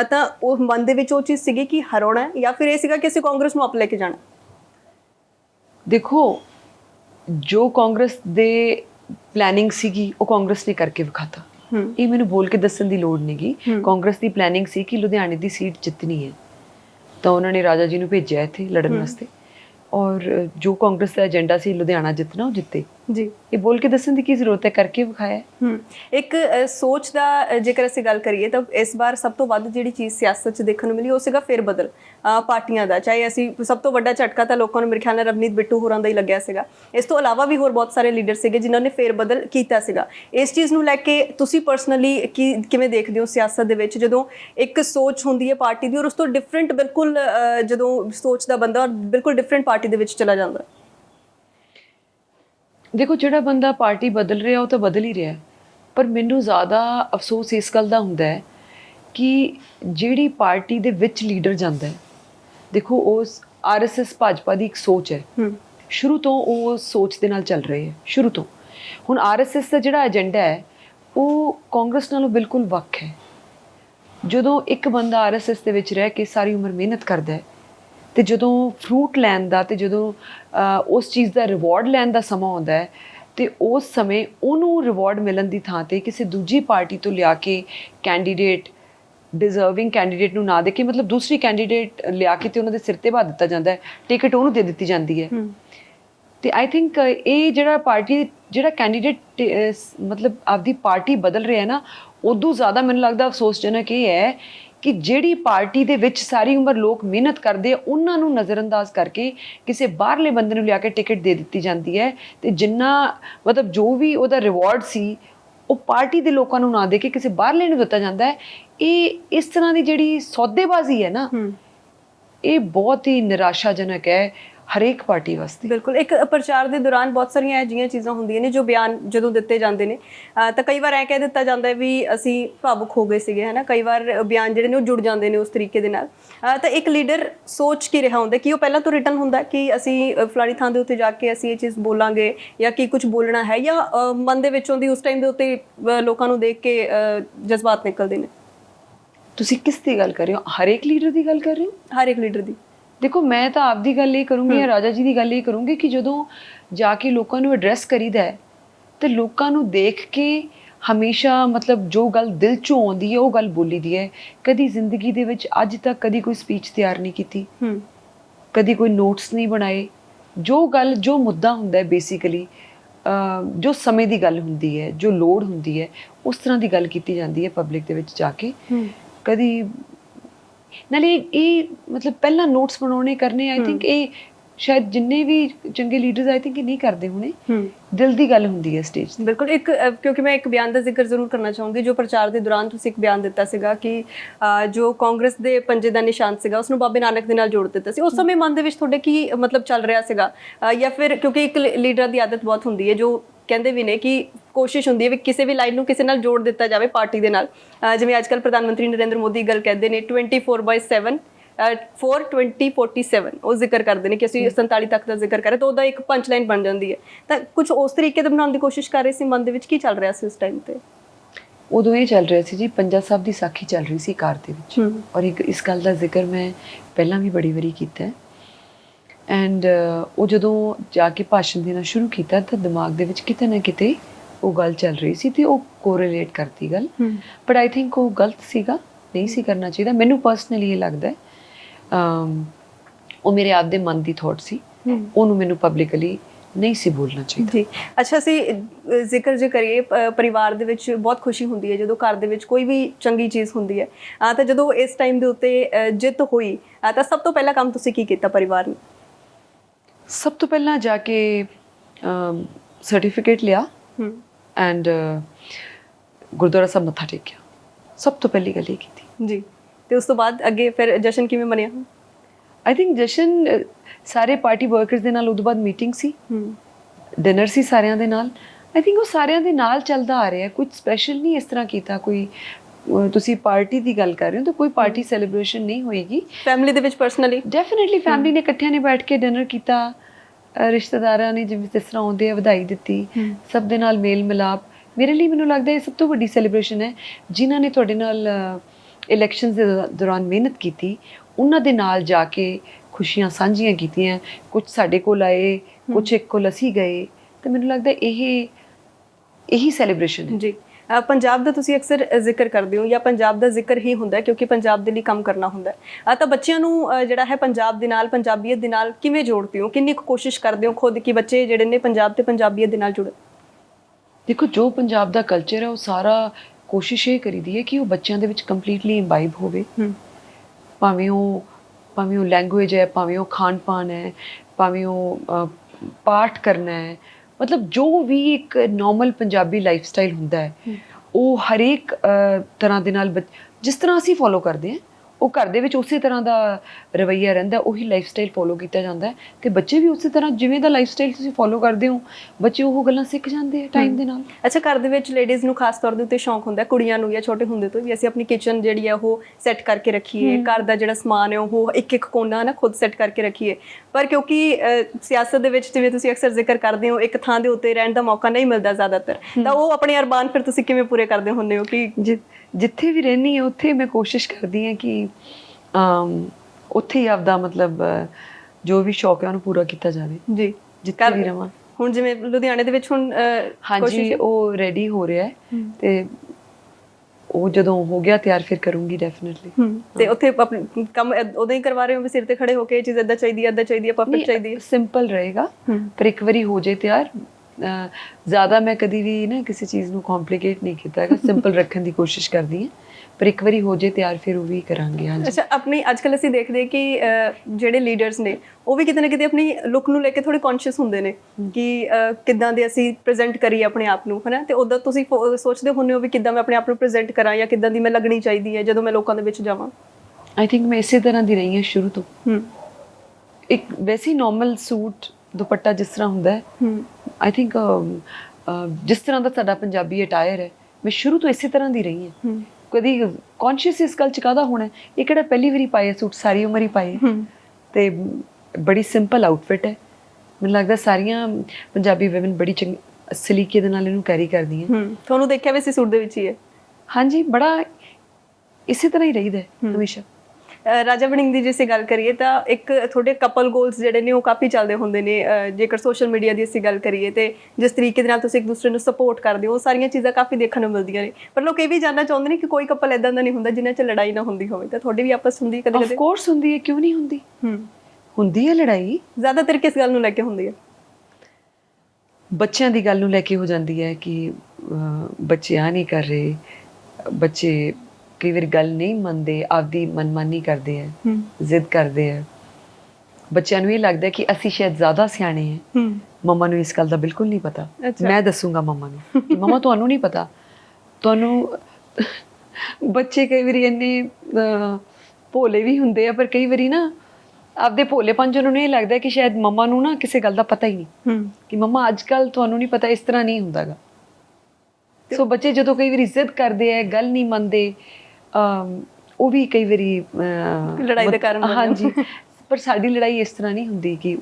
ਤਾਂ ਉਹ ਮਨ ਦੇ ਵਿੱਚ ਉਹ ਚੀਜ਼ ਸੀਗੀ ਕਿ ਹਰਾਉਣਾ ਜਾਂ ਫਿਰ ਇਹ ਸੀਗਾ ਕਿ ਅਸੀਂ ਕਾਂਗਰਸ ਨੂੰ ਆਪ ਲੈ ਕੇ ਜਾਣਾ। ਦੇਖੋ ਜੋ ਕਾਂਗਰਸ ਦੇ ਪਲੈਨਿੰਗ ਸੀਗੀ ਉਹ ਕਾਂਗਰਸ ਨੇ ਕਰਕੇ ਵਿਖਾਤਾ। ਇਹ ਮੈਨੂੰ ਬੋਲ ਕੇ ਦੱਸਣ ਦੀ ਲੋੜ ਨਹੀਂਗੀ ਕਾਂਗਰਸ ਦੀ ਪਲੈਨਿੰਗ ਸੀ ਕਿ ਲੁਧਿਆਣੇ ਦੀ ਸੀਟ ਜਿੱਤਣੀ ਹੈ। ਤਾਂ ਉਹਨਾਂ ਨੇ ਰਾਜਾ ਜੀ ਨੂੰ ਭੇਜਿਆ ਇੱਥੇ ਲੜਨ ਵਾਸਤੇ। ਔਰ ਜੋ ਕਾਂਗਰਸ ਦਾ ਏਜੰਡਾ ਸੀ ਲੁਧਿਆਣਾ ਜਿੱਤਣਾ ਉਹ ਜਿੱਤੇ। ਜੀ। ਇਹ ਬੋਲ ਕੇ ਦੱਸਣ ਦੀ ਕੀ ਜ਼ਰੂਰਤ ਹੈ? ਕਰਕੇ ਵਿਖਾਇਆ। ਹੈ। ਇੱਕ ਸੋਚ ਦਾ ਜੇਕਰ ਅਸੀਂ ਗੱਲ ਕਰੀਏ ਤਾਂ ਇਸ ਵਾਰ ਸਭ ਤੋਂ ਵੱਧ ਜਿਹੜੀ ਚੀਜ਼ ਸਿਆਸਤ 'ਚ ਦੇਖਣ ਨੂੰ ਮਿਲੀ ਉਹ ਸੀਗਾ ਫੇਰ ਬਦਲ ਪਾਰਟੀਆਂ ਦਾ। ਚਾਹੇ ਅਸੀਂ ਸਭ ਤੋਂ ਵੱਡਾ ਝਟਕਾ ਤਾਂ ਲੋਕਾਂ ਨੂੰ ਮੇਰੇ ਖਿਆਲ ਨਾਲ ਰਵਨੀਤ ਬਿੱਟੂ ਹੋਰਾਂ ਦਾ ਹੀ ਲੱਗਿਆ ਸੀਗਾ। ਇਸ ਤੋਂ ਇਲਾਵਾ ਵੀ ਹੋਰ ਬਹੁਤ ਸਾਰੇ ਲੀਡਰ ਸੀਗੇ ਜਿਨ੍ਹਾਂ ਨੇ ਫੇਰ ਬਦਲ ਕੀਤਾ ਸੀਗਾ। ਇਸ ਚੀਜ਼ ਨੂੰ ਲੈ ਕੇ ਤੁਸੀਂ ਪਰਸਨਲੀ ਕੀ ਕਿਵੇਂ ਦੇਖਦੇ ਹੋ ਸਿਆਸਤ ਦੇ ਵਿੱਚ? ਜਦੋਂ ਇੱਕ ਸੋਚ ਹੁੰਦੀ ਹੈ ਪਾਰਟੀ ਦੀ ਔਰ ਉਸ ਤੋਂ ਡਿਫਰੈਂਟ ਬਿਲਕੁਲ ਜਦੋਂ ਸੋਚ ਦਾ ਬੰਦਾ ਔਰ ਬਿਲਕੁਲ ਡਿਫਰੈਂਟ ਪਾਰਟੀ ਦੇ ਵਿੱਚ ਚਲਾ ਜਾਂਦਾ। ਦੇਖੋ ਜਿਹੜਾ ਬੰਦਾ ਪਾਰਟੀ ਬਦਲ ਰਿਹਾ ਉਹ ਤਾਂ ਬਦਲ ਹੀ ਰਿਹਾ। ਪਰ ਮੈਨੂੰ ਜ਼ਿਆਦਾ ਅਫਸੋਸ ਇਸ ਗੱਲ ਦਾ ਹੁੰਦਾ ਹੈ ਕਿ ਜਿਹੜੀ ਪਾਰਟੀ ਦੇ ਵਿੱਚ ਲੀਡਰ ਜਾਂਦਾ ਹੈ ਦੇਖੋ ਉਸ ਆਰਐਸਐਸ ਭਾਜਪਾ ਦੀ ਇੱਕ ਸੋਚ ਹੈ। ਸ਼ੁਰੂ ਤੋਂ ਉਹ ਸੋਚ ਦੇ ਨਾਲ ਚੱਲ ਰਹੇ ਹੈ ਸ਼ੁਰੂ ਤੋਂ। ਹੁਣ ਆਰਐਸਐਸ ਦਾ ਜਿਹੜਾ ਏਜੰਡਾ ਹੈ ਉਹ ਕਾਂਗਰਸ ਨਾਲੋਂ ਬਿਲਕੁਲ ਵੱਖ ਹੈ। ਜਦੋਂ ਇੱਕ ਬੰਦਾ ਆਰਐਸਐਸ ਦੇ ਵਿੱਚ ਰਹਿ ਕੇ ਸਾਰੀ ਉਮਰ ਮਿਹਨਤ ਕਰਦਾ ਹੈ ਤੇ ਜਦੋਂ ਫਰੂਟ ਲੈਣ ਦਾ ਤੇ ਜਦੋਂ ਉਸ ਚੀਜ਼ ਦਾ ਰਿਵਾਰਡ ਲੈਣ ਦਾ ਸਮਾਂ ਆਉਂਦਾ ਹੈ ਤੇ ਉਸ ਸਮੇਂ ਉਹਨੂੰ ਰਿਵਾਰਡ ਮਿਲਣ ਦੀ ਥਾਂ ਤੇ ਕਿਸੇ ਦੂਜੀ ਪਾਰਟੀ ਤੋਂ ਲਿਆ ਕੇ ਕੈਂਡੀਡੇਟ ਡਿਜ਼ਰਵਿੰਗ ਕੈਂਡੀਡੇਟ ਨੂੰ ਨਾ ਦੇ ਕੇ ਮਤਲਬ ਦੂਸਰੀ ਕੈਂਡੀਡੇਟ ਲਿਆ ਕੇ ਤੇ ਉਹਨਾਂ ਦੇ ਸਿਰ ਤੇ ਬਾ ਦਿੱਤਾ ਜਾਂਦਾ ਹੈ ਟਿਕਟ ਉਹਨੂੰ ਦੇ ਦਿੱਤੀ ਜਾਂਦੀ ਹੈ। ਤੇ ਆਈ ਥਿੰਕ ਇਹ ਜਿਹੜਾ ਪਾਰਟੀ ਜਿਹੜਾ ਕੈਂਡੀਡੇਟ ਮਤਲਬ ਆਪਦੀ ਪਾਰਟੀ ਬਦਲ ਰਿਹਾ ਹੈ ਨਾ ਉਦੋਂ ਜ਼ਿਆਦਾ ਮੈਨੂੰ ਲੱਗਦਾ ਅਫਸੋਸਜਨਕ ਇਹ ਹੈ ਕਿ ਜਿਹੜੀ ਪਾਰਟੀ ਦੇ ਵਿੱਚ ਸਾਰੀ ਉਮਰ ਲੋਕ ਮਿਹਨਤ ਕਰਦੇ ਆ ਉਹਨਾਂ ਨੂੰ ਨਜ਼ਰਅੰਦਾਜ਼ ਕਰਕੇ ਕਿਸੇ ਬਾਹਰਲੇ ਬੰਦੇ ਨੂੰ ਲਿਆ ਕੇ ਟਿਕਟ ਦੇ ਦਿੱਤੀ ਜਾਂਦੀ ਹੈ। ਤੇ ਜਿੰਨਾ ਮਤਲਬ ਜੋ ਵੀ ਉਹਦਾ ਰਿਵਾਰਡ ਸੀ ਉਹ ਪਾਰਟੀ ਦੇ ਲੋਕਾਂ ਨੂੰ ਨਾ ਦੇ ਕੇ ਕਿਸੇ ਬਾਹਰਲੇ ਨੂੰ ਦਿੱਤਾ ਜਾਂਦਾ ਹੈ। ਇਹ ਇਸ ਤਰ੍ਹਾਂ ਦੀ ਜਿਹੜੀ ਸੌਦੇਬਾਜ਼ੀ ਹੈ ਨਾ ਇਹ ਬਹੁਤ ਹੀ ਨਿਰਾਸ਼ਾਜਨਕ ਹੈ। ਹਰੇਕ ਪਾਰਟੀ ਵਾਸਤੇ। ਬਿਲਕੁਲ ਇੱਕ ਪ੍ਰਚਾਰ ਦੇ ਦੌਰਾਨ ਬਹੁਤ ਸਾਰੀਆਂ ਅਜਿਹੀਆਂ ਚੀਜ਼ਾਂ ਹੁੰਦੀਆਂ ਨੇ ਜੋ ਬਿਆਨ ਜਦੋਂ ਦਿੱਤੇ ਜਾਂਦੇ ਨੇ। ਤਾਂ ਕਈ ਵਾਰ ਐ ਕਹਿ ਦਿੱਤਾ ਜਾਂਦਾ ਹੈ ਵੀ ਅਸੀਂ ਭਾਵੁਕ ਹੋ ਗਏ ਸੀਗੇ ਹਨਾ? ਕਈ ਵਾਰ ਬਿਆਨ ਜਿਹੜੇ ਨੇ ਉਹ ਜੁੜ ਜਾਂਦੇ ਨੇ ਉਸ ਤਰੀਕੇ ਦੇ ਨਾਲ। ਤਾਂ ਇੱਕ ਲੀਡਰ ਸੋਚ ਕੀ ਰਿਹਾ ਹੁੰਦਾ ਕਿ ਉਹ ਪਹਿਲਾਂ ਤੋਂ ਰਿਟਨ ਹੁੰਦਾ ਕਿ ਅਸੀਂ ਫਲਾਣੀ ਥਾਂ ਦੇ ਉੱਤੇ ਜਾ ਕੇ ਅਸੀਂ ਇਹ ਚੀਜ਼ ਬੋਲਾਂਗੇ ਜਾਂ ਕੀ ਕੁਝ ਬੋਲਣਾ ਹੈ ਜਾਂ ਮਨ ਦੇ ਵਿੱਚੋਂ ਦੀ ਉਸ ਟਾਈਮ ਦੇ ਉੱਤੇ ਲੋਕਾਂ ਨੂੰ ਦੇਖ ਕੇ ਜਜ਼ਬਾਤ ਨਿਕਲਦੇ ਨੇ। ਤੁਸੀਂ ਕਿਸ ਦੀ ਗੱਲ ਕਰ ਰਹੇ ਹੋ? ਹਰੇਕ ਲੀਡਰ ਦੀ ਗੱਲ ਕਰ ਰਹੇ ਹੋ? ਹਰ ਇੱਕ ਲੀਡਰ ਦੀ। ਦੇਖੋ ਮੈਂ ਤਾਂ ਆਪਦੀ ਗੱਲ ਇਹ ਕਰੂੰਗੀ ਜਾਂ ਰਾਜਾ ਜੀ ਦੀ ਗੱਲ ਇਹ ਕਰੂੰਗੀ ਕਿ ਜਦੋਂ ਜਾ ਕੇ ਲੋਕਾਂ ਨੂੰ ਐਡਰੈਸ ਕਰੀਦਾ ਹੈ ਤੇ ਲੋਕਾਂ ਨੂੰ ਦੇਖ ਕੇ ਹਮੇਸ਼ਾ ਮਤਲਬ ਜੋ ਗੱਲ ਦਿਲ ਚੋਂ ਆਉਂਦੀ ਹੈ ਉਹ ਗੱਲ ਬੋਲੀ ਦੀ ਹੈ। ਕਦੀ ਜ਼ਿੰਦਗੀ ਦੇ ਵਿੱਚ ਅੱਜ ਤੱਕ ਕਦੀ ਕੋਈ ਸਪੀਚ ਤਿਆਰ ਨਹੀਂ ਕੀਤੀ। ਹੂੰ। ਕਦੀ ਕੋਈ ਨੋਟਸ ਨਹੀਂ ਬਣਾਏ। ਜੋ ਗੱਲ ਜੋ ਮੁੱਦਾ ਹੁੰਦਾ ਹੈ ਬੇਸਿਕਲੀ ਜੋ ਸਮੇਂ ਦੀ ਗੱਲ ਹੁੰਦੀ ਹੈ ਜੋ ਲੋੜ ਹੁੰਦੀ ਹੈ ਉਸ ਤਰ੍ਹਾਂ ਦੀ ਗੱਲ ਕੀਤੀ ਜਾਂਦੀ ਹੈ ਪਬਲਿਕ ਦੇ ਵਿੱਚ ਜਾ ਕੇ। ਕਦੀ ਨਾਲੇ ਇਹ- ਮਤਲਬ ਪਹਿਲਾਂ ਨੋਟਸ ਬਣਾਉਣੇ ਕਰਨੇ ਆਈ ਥਿੰਕ ਇਹ ਸ਼ਾਇਦ ਜਿੰਨੇ ਵੀ ਚੰਗੇ ਲੀਡਰਸ ਆਈ ਥਿੰਕ ਇਹ ਨਹੀਂ ਕਰਦੇ ਹੋਣੇ। ਦਿਲ ਦੀ ਗੱਲ ਹੁੰਦੀ ਹੈ ਸਟੇਜ ਤੇ। ਬਿਲਕੁਲ ਇੱਕ ਕਿਉਂਕਿ ਮੈਂ ਇੱਕ ਬਿਆਨ ਦਾ ਜ਼ਿਕਰ ਜ਼ਰੂਰ ਕਰਨਾ ਚਾਹੂੰਗੀ ਜੋ ਪ੍ਰਚਾਰ ਦੇ ਦੌਰਾਨ ਤੁਸੀਂ ਇੱਕ ਬਿਆਨ ਦਿੱਤਾ ਸੀਗਾ ਕਿ ਜੋ ਕਾਂਗਰਸ ਦੇ ਪੰਜੇ ਦਾ ਨਿਸ਼ਾਨ ਸੀਗਾ ਉਸ ਨੂੰ ਬਾਬੇ ਨਾਨਕ ਦੇ ਨਾਲ ਜੋੜ ਦਿੱਤਾ ਸੀ। ਉਸ ਸਮੇਂ ਮਨ ਦੇ ਵਿੱਚ ਤੁਹਾਡੇ ਕੀ ਮਤਲਬ ਚੱਲ ਰਿਹਾ ਸੀਗਾ? ਜਾਂ ਫਿਰ ਕਿਉਂਕਿ ਇੱਕ ਲੀਡਰ ਦੀ ਆਦਤ ਬਹੁਤ ਹੁੰਦੀ ਹੈ ਜੋ ਕਹਿੰਦੇ ਵੀ ਨੇ ਕਿ ਕੋਸ਼ਿਸ਼ ਹੁੰਦੀ ਹੈ ਵੀ ਕਿਸੇ ਵੀ ਲਾਈਨ ਨੂੰ ਕਿਸੇ ਨਾਲ ਜੋੜ ਦਿੱਤਾ ਜਾਵੇ ਪਾਰਟੀ ਦੇ ਨਾਲ। ਜਿਵੇਂ ਅੱਜਕੱਲ ਪ੍ਰਧਾਨ ਮੰਤਰੀ ਨਰਿੰਦਰ ਮੋਦੀ ਗੱਲ ਕਹਿੰਦੇ ਨੇ 24/7 4 2047 ਉਹ ਜ਼ਿਕਰ ਕਰਦੇ ਨੇ ਕਿ ਅਸੀਂ 47 ਤੱਕ ਦਾ ਜ਼ਿਕਰ ਕਰੇ ਤਾਂ ਉਹਦਾ ਇੱਕ ਪੰਚ ਲਾਈਨ ਬਣ ਜਾਂਦੀ ਹੈ। ਤਾਂ ਕੁਝ ਉਸ ਤਰੀਕੇ ਦੇ ਬਣਾਉਣ ਦੀ ਕੋਸ਼ਿਸ਼ ਕਰ ਰਹੇ ਸੀ ਮਨ ਦੇ ਵਿੱਚ ਕੀ ਚੱਲ ਰਿਹਾ ਸੀ ਉਸ ਟਾਈਮ ਤੇ? ਉਦੋਂ ਇਹ ਚੱਲ ਰਿਹਾ ਸੀ ਜੀ ਪੰਜਾ ਸਾਹਿਬ ਦੀ ਸਾਖੀ ਚੱਲ ਰਹੀ ਸੀ ਕਾਰ ਦੇ ਵਿੱਚ। ਔਰ ਇੱਕ ਇਸ ਗੱਲ ਦਾ ਜ਼ਿਕਰ ਮੈਂ ਪਹਿਲਾਂ ਵੀ ਬੜੀ ਵਾਰੀ ਕੀਤਾ ਹੈ ਐਂਡ ਉਹ ਜਦੋਂ ਜਾ ਕੇ ਭਾਸ਼ਣ ਦੇਣਾ ਸ਼ੁਰੂ ਕੀਤਾ ਤਾਂ ਦਿਮਾਗ ਦੇ ਵਿੱਚ ਕਿਤੇ ਨਾ ਕਿਤੇ ਉਹ ਗੱਲ ਚੱਲ ਰਹੀ ਸੀ ਤੇ ਉਹ ਕੋਰਿਲੇਟ ਕਰਤੀ ਗੱਲ। ਬਟ ਆਈ ਥਿੰਕ ਉਹ ਗਲਤ ਸੀਗਾ ਨਹੀਂ ਸੀ ਕਰਨਾ ਚਾਹੀਦਾ। ਮੈਨੂੰ ਪਰਸਨਲੀ ਇਹ ਲੱਗਦਾ ਹੈ ਉਹ ਮੇਰੇ ਆਪ ਦੇ ਮਨ ਦੀ ਥੋਟ ਸੀ। ਉਹਨੂੰ ਮੈਨੂੰ ਪਬਲਿਕਲੀ ਨਹੀਂ ਸੀ ਬੋਲਣਾ ਚਾਹੀਦਾ। ਜੀ। ਅੱਛਾ ਅ, ਜ਼ਿਕਰ ਜੇ ਕਰੀਏ ਪਰਿਵਾਰ ਦੇ ਵਿੱਚ ਬਹੁਤ ਖੁਸ਼ੀ ਹੁੰਦੀ ਹੈ ਜਦੋਂ ਘਰ ਦੇ ਵਿੱਚ ਕੋਈ ਵੀ ਚੰਗੀ ਚੀਜ਼ ਹੁੰਦੀ ਹੈ। ਆ ਤਾਂ ਜਦੋਂ ਇਸ ਟਾਈਮ ਦੇ ਉੱਤੇ ਜਿੱਤ ਹੋਈ ਤਾਂ ਸਭ ਤੋਂ ਪਹਿਲਾ ਕੰਮ ਤੁਸੀਂ ਕੀ ਕੀਤਾ ਪਰਿਵਾਰ ਨੇ? ਸਭ ਤੋਂ ਪਹਿਲਾਂ ਜਾ ਕੇ ਸਰਟੀਫਿਕੇਟ ਲਿਆ ਹੂੰ। ਐਂਡ ਗੁਰਦੁਆਰਾ ਸਾਹਿਬ ਮੱਥਾ ਟੇਕਿਆ। ਸਭ ਤੋਂ ਪਹਿਲੀ ਗੱਲ ਇਹ ਕੀਤੀ। ਜੀ। ਤੇ ਉਸ ਤੋਂ ਬਾਅਦ ਅੱਗੇ ਫਿਰ ਜਸ਼ਨ ਕਿਵੇਂ ਮਨਾਇਆ? ਆਈ ਥਿੰਕ ਜਸ਼ਨ ਸਾਰੇ ਪਾਰਟੀ ਵਰਕਰਸ ਦੇ ਨਾਲ ਉਦੋਂ ਬਾਅਦ ਮੀਟਿੰਗ ਸੀ। ਹੂੰ। ਡਿਨਰ ਸੀ ਸਾਰਿਆਂ ਦੇ ਨਾਲ। ਆਈ ਥਿੰਕ ਉਹ ਸਾਰਿਆਂ ਦੇ ਨਾਲ ਚੱਲਦਾ ਆ ਰਿਹਾ। ਕੁਝ ਸਪੈਸ਼ਲ ਨਹੀਂ ਇਸ ਤਰ੍ਹਾਂ ਕੀਤਾ। ਕੋਈ ਤੁਸੀਂ ਪਾਰਟੀ ਦੀ ਗੱਲ ਕਰ ਰਹੇ ਹੋ ਤਾਂ ਕੋਈ ਪਾਰਟੀ ਸੈਲੀਬ੍ਰੇਸ਼ਨ ਨਹੀਂ ਹੋਏਗੀ। ਫੈਮਿਲੀ ਦੇ ਵਿੱਚ ਪਰਸਨਲੀ ਡੈਫੀਨਿਟਲੀ ਫੈਮਿਲੀ ਨੇ ਇਕੱਠਿਆਂ ਨੇ ਬੈਠ ਕੇ ਡਿਨਰ ਕੀਤਾ। ਰਿਸ਼ਤੇਦਾਰਾਂ ਨੇ ਜਿਵੇਂ ਜਿਸ ਤਰ੍ਹਾਂ ਆਉਂਦੇ ਆ ਵਧਾਈ ਦਿੱਤੀ। ਸਭ ਦੇ ਨਾਲ ਮੇਲ ਮਿਲਾਪ ਮੇਰੇ ਲਈ ਮੈਨੂੰ ਲੱਗਦਾ ਇਹ ਸਭ ਤੋਂ ਵੱਡੀ ਸੈਲੀਬ੍ਰੇਸ਼ਨ ਹੈ ਜਿਨ੍ਹਾਂ ਨੇ ਤੁਹਾਡੇ ਨਾਲ ਇਲੈਕਸ਼ਨਸ ਦੇ ਦੌਰਾ- ਦੌਰਾਨ ਮਿਹਨਤ ਕੀਤੀ। ਉਹਨਾਂ ਦੇ ਨਾਲ ਜਾ ਕੇ ਖੁਸ਼ੀਆਂ ਸਾਂਝੀਆਂ ਕੀਤੀਆਂ। ਕੁਝ ਸਾਡੇ ਕੋਲ ਆਏ ਕੁਝ ਇੱਕ ਕੋਲ ਅਸੀਂ ਗਏ। ਤੇ ਮੈਨੂੰ ਲੱਗਦਾ ਇਹ ਇਹੀ ਸੈਲੀਬ੍ਰੇਸ਼ਨ ਹੈ। ਜੀ। ਪੰਜਾਬ ਦਾ ਤੁਸੀਂ ਅਕਸਰ ਜ਼ਿਕਰ ਕਰਦੇ ਹੋ ਜਾਂ ਪੰਜਾਬ ਦਾ ਜ਼ਿਕਰ ਹੀ ਹੁੰਦਾ ਕਿਉਂਕਿ ਪੰਜਾਬ ਦੇ ਲਈ ਕੰਮ ਕਰਨਾ ਹੁੰਦਾ ਹੈ। ਤਾਂ ਬੱਚਿਆਂ ਨੂੰ ਜਿਹੜਾ ਹੈ ਪੰਜਾਬ ਦੇ ਨਾਲ ਪੰਜਾਬੀਅਤ ਦੇ ਨਾਲ ਕਿਵੇਂ ਜੋੜਦੇ ਹੋ? ਕਿੰਨੀ ਕੋਸ਼ਿਸ਼ ਕਰਦੇ ਹੋ ਖੁਦ ਕਿ ਬੱਚੇ ਜਿਹੜੇ ਨੇ ਪੰਜਾਬ ਤੇ ਪੰਜਾਬੀਅਤ ਦੇ ਨਾਲ ਜੁੜਨ ਦੇਖੋ ਜੋ ਪੰਜਾਬ ਦਾ ਕਲਚਰ ਹੈ ਉਹ ਸਾਰਾ ਕੋਸ਼ਿਸ਼ ਇਹ ਕਰੀਦੀ ਹੈ ਕਿ ਉਹ ਬੱਚਿਆਂ ਦੇ ਵਿੱਚ ਕੰਪਲੀਟਲੀ ਇੰਬਾਈਬ ਹੋਵੇ। ਭਾਵੇਂ ਉਹ ਭਾਵੇਂ ਉਹ ਲੈਂਗੁਏਜ ਹੈ ਭਾਵੇਂ ਉਹ ਖਾਣ ਪਾਨ ਹੈ ਭਾਵੇਂ ਉਹ ਪਾਠ ਕਰਨਾ ਹੈ ਮਤਲਬ ਜੋ ਵੀ ਇੱਕ ਨਾਰਮਲ ਪੰਜਾਬੀ ਲਾਈਫ ਸਟਾਈਲ ਹੁੰਦਾ ਹੈ ਉਹ ਹਰੇਕ ਤਰ੍ਹਾਂ ਦੇ ਨਾਲ ਜਿਸ ਤਰ੍ਹਾਂ ਅਸੀਂ ਫੋਲੋ ਕਰਦੇ ਹਾਂ ਉਹ ਘਰ ਦੇ ਵਿੱਚ ਉਸੇ ਤਰ੍ਹਾਂ ਦਾ ਰਵਈਆ ਰਹਿੰਦਾ ਉਹੀ ਲਾਈਫ ਸਟਾਈਲ ਫੋਲੋ ਕੀਤਾ ਜਾਂਦਾ ਤੇ ਬੱਚੇ ਵੀ ਉਸੇ ਤਰ੍ਹਾਂ ਜਿਵੇਂ ਦਾ ਲਾਈਫ ਸਟਾਈਲ ਤੁਸੀਂ ਫੋਲੋ ਕਰਦੇ ਹੋ ਬੱਚੇ ਉਹ ਗੱਲਾਂ ਸਿੱਖ ਜਾਂਦੇ ਆ ਟਾਈਮ ਦੇ ਨਾਲ। ਅੱਛਾ ਘਰ ਦੇ ਵਿੱਚ ਲੇਡੀਜ਼ ਨੂੰ ਖਾਸ ਤੌਰ ਦੇ ਉੱਤੇ ਸ਼ੌਂਕ ਹੁੰਦਾ ਕੁੜੀਆਂ ਨੂੰ ਜਾਂ ਛੋਟੇ ਹੁੰਦੇ ਤੋਂ ਵੀ ਅਸੀਂ ਆਪਣੀ ਕਿਚਨ ਜਿਹੜੀ ਹੈ ਉਹ ਸੈੱਟ ਕਰਕੇ ਰੱਖੀਏ ਘਰ ਦਾ ਜਿਹੜਾ ਸਮਾਨ ਹੈ ਉਹ ਇੱਕ ਇੱਕ ਕੋਨਾ ਨਾ ਖੁਦ ਸੈੱਟ ਕਰਕੇ ਰੱਖੀਏ। ਪਰ ਕਿਉਂਕਿ ਸਿਆਸਤ ਦੇ ਵਿੱਚ ਜਿਵੇਂ ਤੁਸੀਂ ਅਕਸਰ ਜ਼ਿਕਰ ਕਰਦੇ ਹੋ ਇੱਕ ਥਾਂ ਦੇ ਉੱਤੇ ਰਹਿਣ ਦਾ ਮੌਕਾ ਨਹੀਂ ਮਿਲਦਾ ਜ਼ਿਆਦਾਤਰ ਤਾਂ ਉਹ ਆਪਣੇ ਅਰਮਾਨ ਫਿਰ ਤੁਸੀਂ ਕਿਵੇਂ ਪੂਰੇ ਕਰਦੇ ਹੁੰਦੇ ਹੋ ਕਿ ਜਿ- ਜਿੱਥੇ ਵੀ ਰਹਿੰਦੀ ਹਾਂ ਉੱਥੇ ਮੈਂ ਕੋਸ਼ਿਸ਼ ਕਰਦੀ ਹਾਂ ਕਿ ਅਮ ਉੱਥੇ ਹੀ ਆਪਦਾ ਮਤਲਬ ਜੋ ਵੀ ਸ਼ੌਕ ਹੈ ਉਹਨੂੰ ਪੂਰਾ ਕੀਤਾ ਜਾਵੇ। ਜੀ। ਜਿੱਥੇ ਵੀ ਰਵਾਂ। ਹੁਣ ਜਿਵੇਂ ਲੁਧਿਆਣੇ ਦੇ ਵਿੱਚ ਹੁਣ ਹਾਂਜੀ ਉਹ ਰੈਡੀ ਹੋ ਰਿਹਾ ਹੈ ਤੇ ਉਹ ਜਦੋਂ ਹੋ ਗਿਆ ਤਿਆਰ ਫਿਰ ਕਰੂੰਗੀ ਡੈਫੀਨਿਟਲੀ ਤੇ ਉੱਥੇ ਆਪਣੀ ਕੰਮ ਉਦੋਂ ਹੀ ਕਰਵਾ ਰਹੇ ਹੋ ਵੀ ਸਿਰ ਤੇ ਖੜੇ ਹੋ ਕੇ ਇਹ ਚੀਜ਼ ਏਦਾਂ ਚਾਹੀਦੀ ਹੈ ਚਾਹੀਦੀ ਹੈ ਪਰਫੈਕਟ ਚਾਹੀਦੀ ਹੈ? ਸਿੰਪਲ ਰਹੇਗਾ। ਪਰ ਇੱਕ ਵਾਰੀ ਹੋ ਜੇ ਤਿਆਰ ਜ਼ਿਆਦਾ ਮੈਂ ਕਦੀ ਵੀ ਨਾ ਕਿਸੇ ਚੀਜ਼ ਨੂੰ ਕੰਪਲਿਕੇਟ ਨਹੀਂ ਕੀਤਾ ਹੈਗਾ ਸਿੰਪਲ <laughs> ਰੱਖਣ ਦੀ ਕੋਸ਼ਿਸ਼ ਕਰਦੀ ਹਾਂ ਪਰ ਇੱਕ ਵਾਰੀ ਹੋ ਜੇ ਤਿਆਰ ਫਿਰ ਉਹ ਵੀ ਕਰਾਂਗੇ ਹਾਂਜੀ। ਅੱਛਾ ਆਪਣੀ ਅੱਜਕੱਲ ਅਸੀਂ ਦੇਖਦੇ ਕਿ ਜਿਹੜੇ ਲੀਡਰਸ ਨੇ ਉਹ ਵੀ ਕਿਤੇ ਨਾ ਕਿਤੇ ਆਪਣੀ ਲੁੱਕ ਨੂੰ ਲੈ ਕੇ ਥੋੜੇ ਕੌਨਸ਼ੀਅਸ ਹੁੰਦੇ ਨੇ ਕਿ ਕਿੱਦਾਂ ਦੇ ਅਸੀਂ ਪ੍ਰੈਜ਼ੈਂਟ ਕਰੀਏ ਆਪਣੇ ਆਪ ਨੂੰ ਹਨਾ? ਤੇ ਉਦੋਂ ਤੁਸੀਂ ਸੋਚਦੇ ਹੁੰਦੇ ਹੋ ਵੀ ਕਿੱਦਾਂ ਮੈਂ ਆਪਣੇ ਆਪ ਨੂੰ ਪ੍ਰੈਜ਼ੈਂਟ ਕਰਾਂ ਜਾਂ ਕਿੱਦਾਂ ਦੀ ਮੈਂ ਲੱਗਣੀ ਚਾਹੀਦੀ ਹੈ ਜਦੋਂ ਮੈਂ ਲੋਕਾਂ ਦੇ ਵਿੱਚ ਜਾਵਾਂ? ਆਈ ਥਿੰਕ ਮੈਂ ਇਸੇ ਤਰ੍ਹਾਂ ਦੀ ਰਹੀ ਹਾਂ ਸ਼ੁਰੂ ਤੋਂ। ਹੂੰ। ਇੱਕ ਵੈਸੀ ਨਾਰਮਲ ਸੂਟ ਦੁਪੱਟਾ ਜਿਸ ਤਰ੍ਹਾਂ ਹੁੰਦਾ ਹੈ। ਆਈ ਥਿੰਕ ਜਿਸ ਤਰ੍ਹਾਂ ਦਾ ਸਾਡਾ ਪੰਜਾਬੀ ਅਟਾਇਰ ਹੈ ਮੈਂ ਸ਼ੁਰੂ ਤੋਂ ਇਸੇ ਤਰ੍ਹਾਂ ਦੀ ਰਹੀ ਹਾਂ। ਕਦੀ ਕੌਨਸ਼ੀਅਸ ਇਸ ਗੱਲ ਚ ਕਾਹਦਾ ਹੋਣਾ? ਇਹ ਕਿਹੜਾ ਪਹਿਲੀ ਵਾਰੀ ਪਾਇਆ ਸੂਟ? ਸਾਰੀ ਉਮਰ ਹੀ ਪਾਏ। ਤੇ ਬੜੀ ਸਿੰਪਲ ਆਊਟਫਿਟ ਹੈ। ਮੈਨੂੰ ਲੱਗਦਾ ਸਾਰੀਆਂ ਪੰਜਾਬੀ ਔਮਨ ਬੜੀ ਚੰਗੀ ਸਲੀਕੇ ਦੇ ਨਾਲ ਇਹਨੂੰ ਕੈਰੀ ਕਰਦੀਆਂ ਤੁਹਾਨੂੰ ਦੇਖਿਆ ਵੀ ਸੀ ਸੂਟ ਦੇ ਵਿੱਚ ਹੀ ਹੈ। ਹਾਂਜੀ ਬੜਾ ਇਸੇ ਤਰ੍ਹਾਂ ਹੀ ਰਹੀਦਾ ਹਮੇਸ਼ਾ। ਰਾਜਾ ਵੜਿੰਗ ਦੀ ਜੇ ਅਸੀਂ ਗੱਲ ਕਰੀਏ ਤਾਂ ਇੱਕ ਤੁਹਾਡੇ ਕਪਲ ਗੋਲਸ ਜਿਹੜੇ ਨੇ ਉਹ ਕਾਫੀ ਚੱਲਦੇ ਹੁੰਦੇ ਨੇ ਜੇਕਰ ਸੋਸ਼ਲ ਮੀਡੀਆ ਦੀ ਅਸੀਂ ਗੱਲ ਕਰੀਏ ਤੇ ਜਿਸ ਤਰੀਕੇ ਦੇ ਨਾਲ ਤੁਸੀਂ ਇੱਕ ਦੂਸਰੇ ਨੂੰ ਸਪੋਰਟ ਕਰਦੇ ਹੋ ਉਹ ਸਾਰੀਆਂ ਚੀਜ਼ਾਂ ਕਾਫੀ ਦੇਖਣ ਨੂੰ ਮਿਲਦੀਆਂ ਨੇ। ਪਰ ਲੋਕ ਇਹ ਵੀ ਜਾਨਣਾ ਚਾਹੁੰਦੇ ਨੇ ਕਿ ਕੋਈ ਕਪਲ ਇਦਾਂ ਦਾ ਨਹੀਂ ਹੁੰਦਾ ਜਿਨ੍ਹਾਂ 'ਚ ਲੜਾਈ ਨਾ ਹੁੰਦੀ ਹੋਵੇ। ਤਾਂ ਤੁਹਾਡੀ ਵੀ ਆਪਸ ਹੁੰਦੀ ਕਦੇ ਆਫ ਕਦੇ ਕੋਰਸ ਹੁੰਦੀ ਹੈ ਕਿਉਂ ਨਹੀਂ ਹੁੰਦੀ? ਹੂੰ। ਹੁੰਦੀ ਹੈ ਲੜਾਈ। ਜ਼ਿਆਦਾਤਰ ਕਿਸ ਗੱਲ ਨੂੰ ਲੈ ਕੇ ਹੁੰਦੀ ਹੈ? ਬੱਚਿਆਂ ਦੀ ਗੱਲ ਨੂੰ ਲੈ ਕੇ ਹੋ ਜਾਂਦੀ ਹੈ ਕਿ ਬੱਚੇ ਆ ਨਹੀਂ ਕਰ ਰਹੇ ਬੱਚੇ ਕਈ ਵਾਰ ਗੱਲ ਨਹੀਂ ਮੰਨਦੇ ਆਪਦੀ ਮਨਮਾਨੀ ਕਰਦੇ ਆ ਜ਼ਿੱਦ ਕਰਦੇ ਆ। ਬੱਚਿਆਂ ਨੂੰ ਇਹ ਲੱਗਦਾ ਕਿ ਅਸੀਂ ਸ਼ਾਇਦ ਜ਼ਿਆਦਾ ਸਿਆਣੇ ਹਾਂ ਹੂੰ। ਮੰਮਾ ਨੂੰ ਇਸ ਗੱਲ ਦਾ ਬਿਲਕੁਲ ਨਹੀਂ ਪਤਾ। ਮੈਂ ਦੱਸੂਗਾ ਮੰਮਾ ਨੂੰ ਕਿ ਮੰਮਾ ਤੁਹਾਨੂੰ ਨਹੀਂ ਪਤਾ। ਤੁਹਾਨੂੰ ਬੱਚੇ ਕਈ ਵਾਰੀ ਇੰਨੇ ਭੋਲੇ ਵੀ ਹੁੰਦੇ ਆ ਪਰ ਕਈ ਵਾਰੀ ਨਾ ਆਪਦੇ ਭੋਲੇਪਨ 'ਚ ਉਹਨਾਂ ਨੂੰ ਇਹ ਲੱਗਦਾ ਕਿ ਸ਼ਾਇਦ ਮੰਮਾ ਨੂੰ ਨਾ ਕਿਸੇ ਗੱਲ ਦਾ ਪਤਾ ਹੀ ਨਹੀਂ ਕਿ ਮੰਮਾ ਅੱਜ ਕੱਲ ਤੁਹਾਨੂੰ ਨਹੀਂ ਪਤਾ ਇਸ ਤਰ੍ਹਾਂ ਨਹੀਂ ਹੁੰਦਾਗਾ। ਸੋ ਬੱਚੇ ਜਦੋਂ ਕਈ ਵਾਰੀ ਜ਼ਿੱਦ ਕਰਦੇ ਆ ਗੱਲ ਨਹੀਂ ਮੰਨਦੇ ਉਹ ਵੀ ਕਈ ਵਾਰੀ ਲੜਾਈ ਦਾ ਕਾਰਨ ਹਾਂਜੀ। ਪਰ ਸਾਡੀ ਲੜਾਈ ਇਸ ਤਰ੍ਹਾਂ ਨਹੀਂ ਹੁੰਦੀ ਕਿ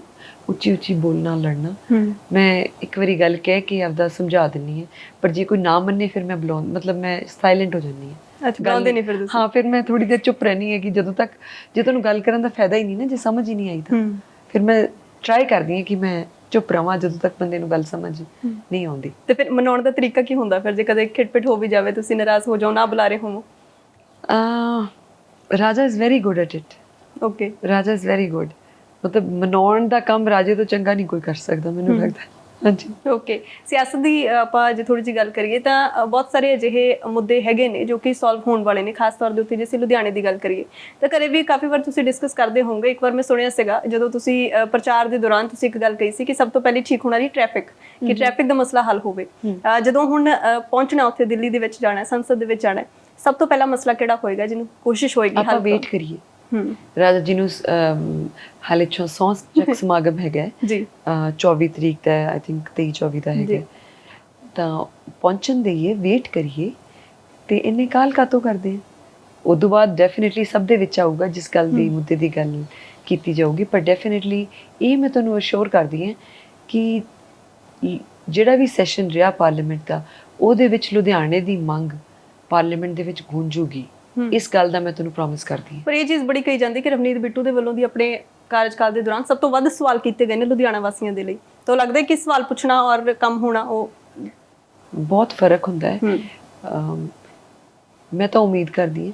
ਉੱਚੀ ਉੱਚੀ ਬੋਲਣਾ ਲੜਨਾ। ਮੈਂ ਇੱਕ ਵਾਰੀ ਗੱਲ ਕਹਿ ਕੇ ਆਪਦਾ ਸਮਝਾ ਦਿੰਨੀ ਹੈ। ਪਰ ਜੇ ਕੋਈ ਨਾ ਮੰਨੇ ਫਿਰ ਮੈਂ ਬੁਲਾਉਂ ਮਤਲਬ ਮੈਂ ਸਾਇਲੈਂਟ ਹੋ ਜਾਂਦੀ ਹਾਂ। ਅੱਛਾ ਬੁਲਾਉਂਦੇ ਨਹੀਂ ਫਿਰ ਤੁਸੀਂ? ਹਾਂ ਫਿਰ ਮੈਂ ਥੋੜੀ ਦੇਰ ਚੁੱਪ ਰਹਿਣੀ ਹੈ ਕਿ ਜਦੋਂ ਤੱਕ ਜੇ ਤੁਹਾਨੂੰ ਗੱਲ ਕਰਨ ਦਾ ਫਾਇਦਾ ਹੀ ਨਹੀਂ ਨਾ ਜੇ ਸਮਝ ਹੀ ਨਹੀਂ ਆਈ ਤਾਂ। ਫਿਰ ਮੈਂ ਟਰਾਈ ਕਰਦੀ ਹਾਂ ਕਿ ਮੈਂ ਚੁੱਪ ਰਵਾਂ ਜਦੋਂ ਤੱਕ ਬੰਦੇ ਨੂੰ ਗੱਲ ਸਮਝ ਨਹੀਂ ਆਉਂਦੀ। ਤੇ ਫਿਰ ਮਨਾਉਣ ਦਾ ਤਰੀਕਾ ਕੀ ਹੁੰਦਾ? ਫਿਰ ਜੇ ਕਦੇ ਖਿਟਪਿਟ ਹੋ ਵੀ ਜਾਵੇ ਤੁਸੀਂ ਨਾਰਾਜ਼ ਹੋ ਜਾਓ ਨਾ ਬੁਲਾ ਰਹੇ ਹੋਵੋ। Raja is very good at it okay Raja is very good ਮਤਲਬ ਮਨਾਉਣ ਦਾ ਕੰਮ ਰਾਜੇ ਤੋਂ ਚੰਗਾ ਨਹੀਂ ਕੋਈ ਕਰ ਸਕਦਾ ਮੈਨੂੰ ਲੱਗਦਾ। ਹਾਂਜੀ ਓਕੇ ਸਿਆਸਤ ਦੀ ਆਪਾਂ ਜੇ ਥੋੜੀ ਜਿਹੀ ਗੱਲ ਕਰੀਏ ਤਾਂ ਬਹੁਤ ਸਾਰੇ ਅਜਿਹੇ ਮੁੱਦੇ ਹੈਗੇ ਨੇ ਜੋ ਕਿ ਸੋਲਵ ਹੋਣ ਵਾਲੇ ਨੇ ਖਾਸ ਤੌਰ ਦੇ ਉੱਤੇ ਜੇ ਅਸੀਂ ਲੁਧਿਆਣੇ ਦੀ ਗੱਲ ਕਰੀਏ ਤਾਂ ਘਰੇ ਵੀ ਕਾਫੀ ਵਾਰ ਤੁਸੀਂ ਡਿਸਕਸ ਕਰਦੇ ਹੋਵੋਗੇ ਇੱਕ ਵਾਰ ਮੈਂ ਸੁਣਿਆ ਸੀਗਾ ਜਦੋਂ ਤੁਸੀਂ ਪ੍ਰਚਾਰ ਦੇ ਦੌਰਾਨ ਤੁਸੀਂ ਇੱਕ ਗੱਲ ਕਹੀ ਸੀ ਕਿ ਸਭ ਤੋਂ ਪਹਿਲੇ ਠੀਕ ਹੋਣਾ ਦੀ ਟ੍ਰੈਫਿਕ ਕਿ ਟ੍ਰੈਫਿਕ ਦਾ ਮਸਲਾ ਹੱਲ ਹੋਵੇ ਜਦੋਂ ਹੁਣ ਪਹੁੰਚਣਾ ਉੱਥੇ ਦਿੱਲੀ ਦੇ ਵਿੱਚ ਜਾਣਾ ਸੰਸਦ ਦੇ ਵਿੱਚ ਜਾਣਾ ਸਭ ਤੋਂ ਪਹਿਲਾ ਮਸਲਾ ਕਿਹੜਾ ਹੋਏਗਾ ਜਿਹਨੂੰ ਕੋਸ਼ਿਸ਼ ਹੋਏਗੀ ਆਪਾਂ ਹੱਲ ਵੇਟ ਕਰੀਏ। ਹੂੰ। ਰਾਜਾ ਜੀ ਨੂੰ ਹਾਲੇ 600 ਚੱਕ <laughs> ਸਮਾਗਮ ਹੈਗਾ। ਜੀ। ਅਹ 24 ਤਰੀਕ ਦਾ ਆਈ ਥਿੰਕ 23 24 ਦਾ ਹੈਗਾ। ਤਾਂ ਪਹੁੰਚਣ ਦੇਈਏ ਵੇਟ ਕਰੀਏ ਤੇ ਇੰਨੇ ਕਾਲ ਕਾਤੋਂ ਕਰਦੇ ਆ? ਉਦੋਂ ਬਾਅਦ ਡੈਫੀਨਿਟਲੀ ਸਭ ਦੇ ਵਿੱਚ ਆਊਗਾ ਜਿਸ ਗੱਲ ਦੀ ਮੁੱਦੇ ਦੀ ਗੱਲ ਕੀਤੀ ਜਾਊਗੀ। ਪਰ ਡੈਫੀਨਿਟਲੀ ਇਹ ਮੈਂ ਤੁਹਾਨੂੰ ਅਸ਼ੋਰ ਕਰਦੀ ਹਾਂ ਕਿ ਜਿਹੜਾ ਵੀ ਸੈਸ਼ਨ ਰਿਹਾ ਪਾਰਲੀਮੈਂਟ ਦਾ ਉਹਦੇ ਵਿੱਚ ਲੁਧਿਆਣੇ ਦੀ ਮੰਗ ਪਾਰਲੀਮੈਂਟ ਦੇ ਵਿੱਚ ਗੂੰਜੂਗੀ। ਇਸ ਗੱਲ ਦਾ ਮੈਂ ਤੁਹਾਨੂੰ ਪ੍ਰੋਮਿਸ ਕਰਦੀ ਹਾਂ। ਪਰ ਇਹ ਚੀਜ਼ ਬੜੀ ਕਹੀ ਜਾਂਦੀ ਕਿ ਰਵਨੀਤ ਬਿੱਟੂ ਦੇ ਵੱਲੋਂ ਦੀ ਆਪਣੇ ਕਾਰਜਕਾਲ ਦੇ ਦੌਰਾਨ ਸਭ ਤੋਂ ਵੱਧ ਸਵਾਲ ਕੀਤੇ ਗਏ ਨੇ ਲੁਧਿਆਣਾ ਵਾਸੀਆਂ ਦੇ ਲਈ। ਤਾਂ ਲੱਗਦਾ ਹੈ ਕਿ ਸਵਾਲ ਪੁੱਛਣਾ ਔਰ ਕੰਮ ਹੋਣਾ ਉਹ ਬਹੁਤ ਫ਼ਰਕ ਹੁੰਦਾ ਹੈ। ਮੈਂ ਤਾਂ ਉਮੀਦ ਕਰਦੀ ਹਾਂ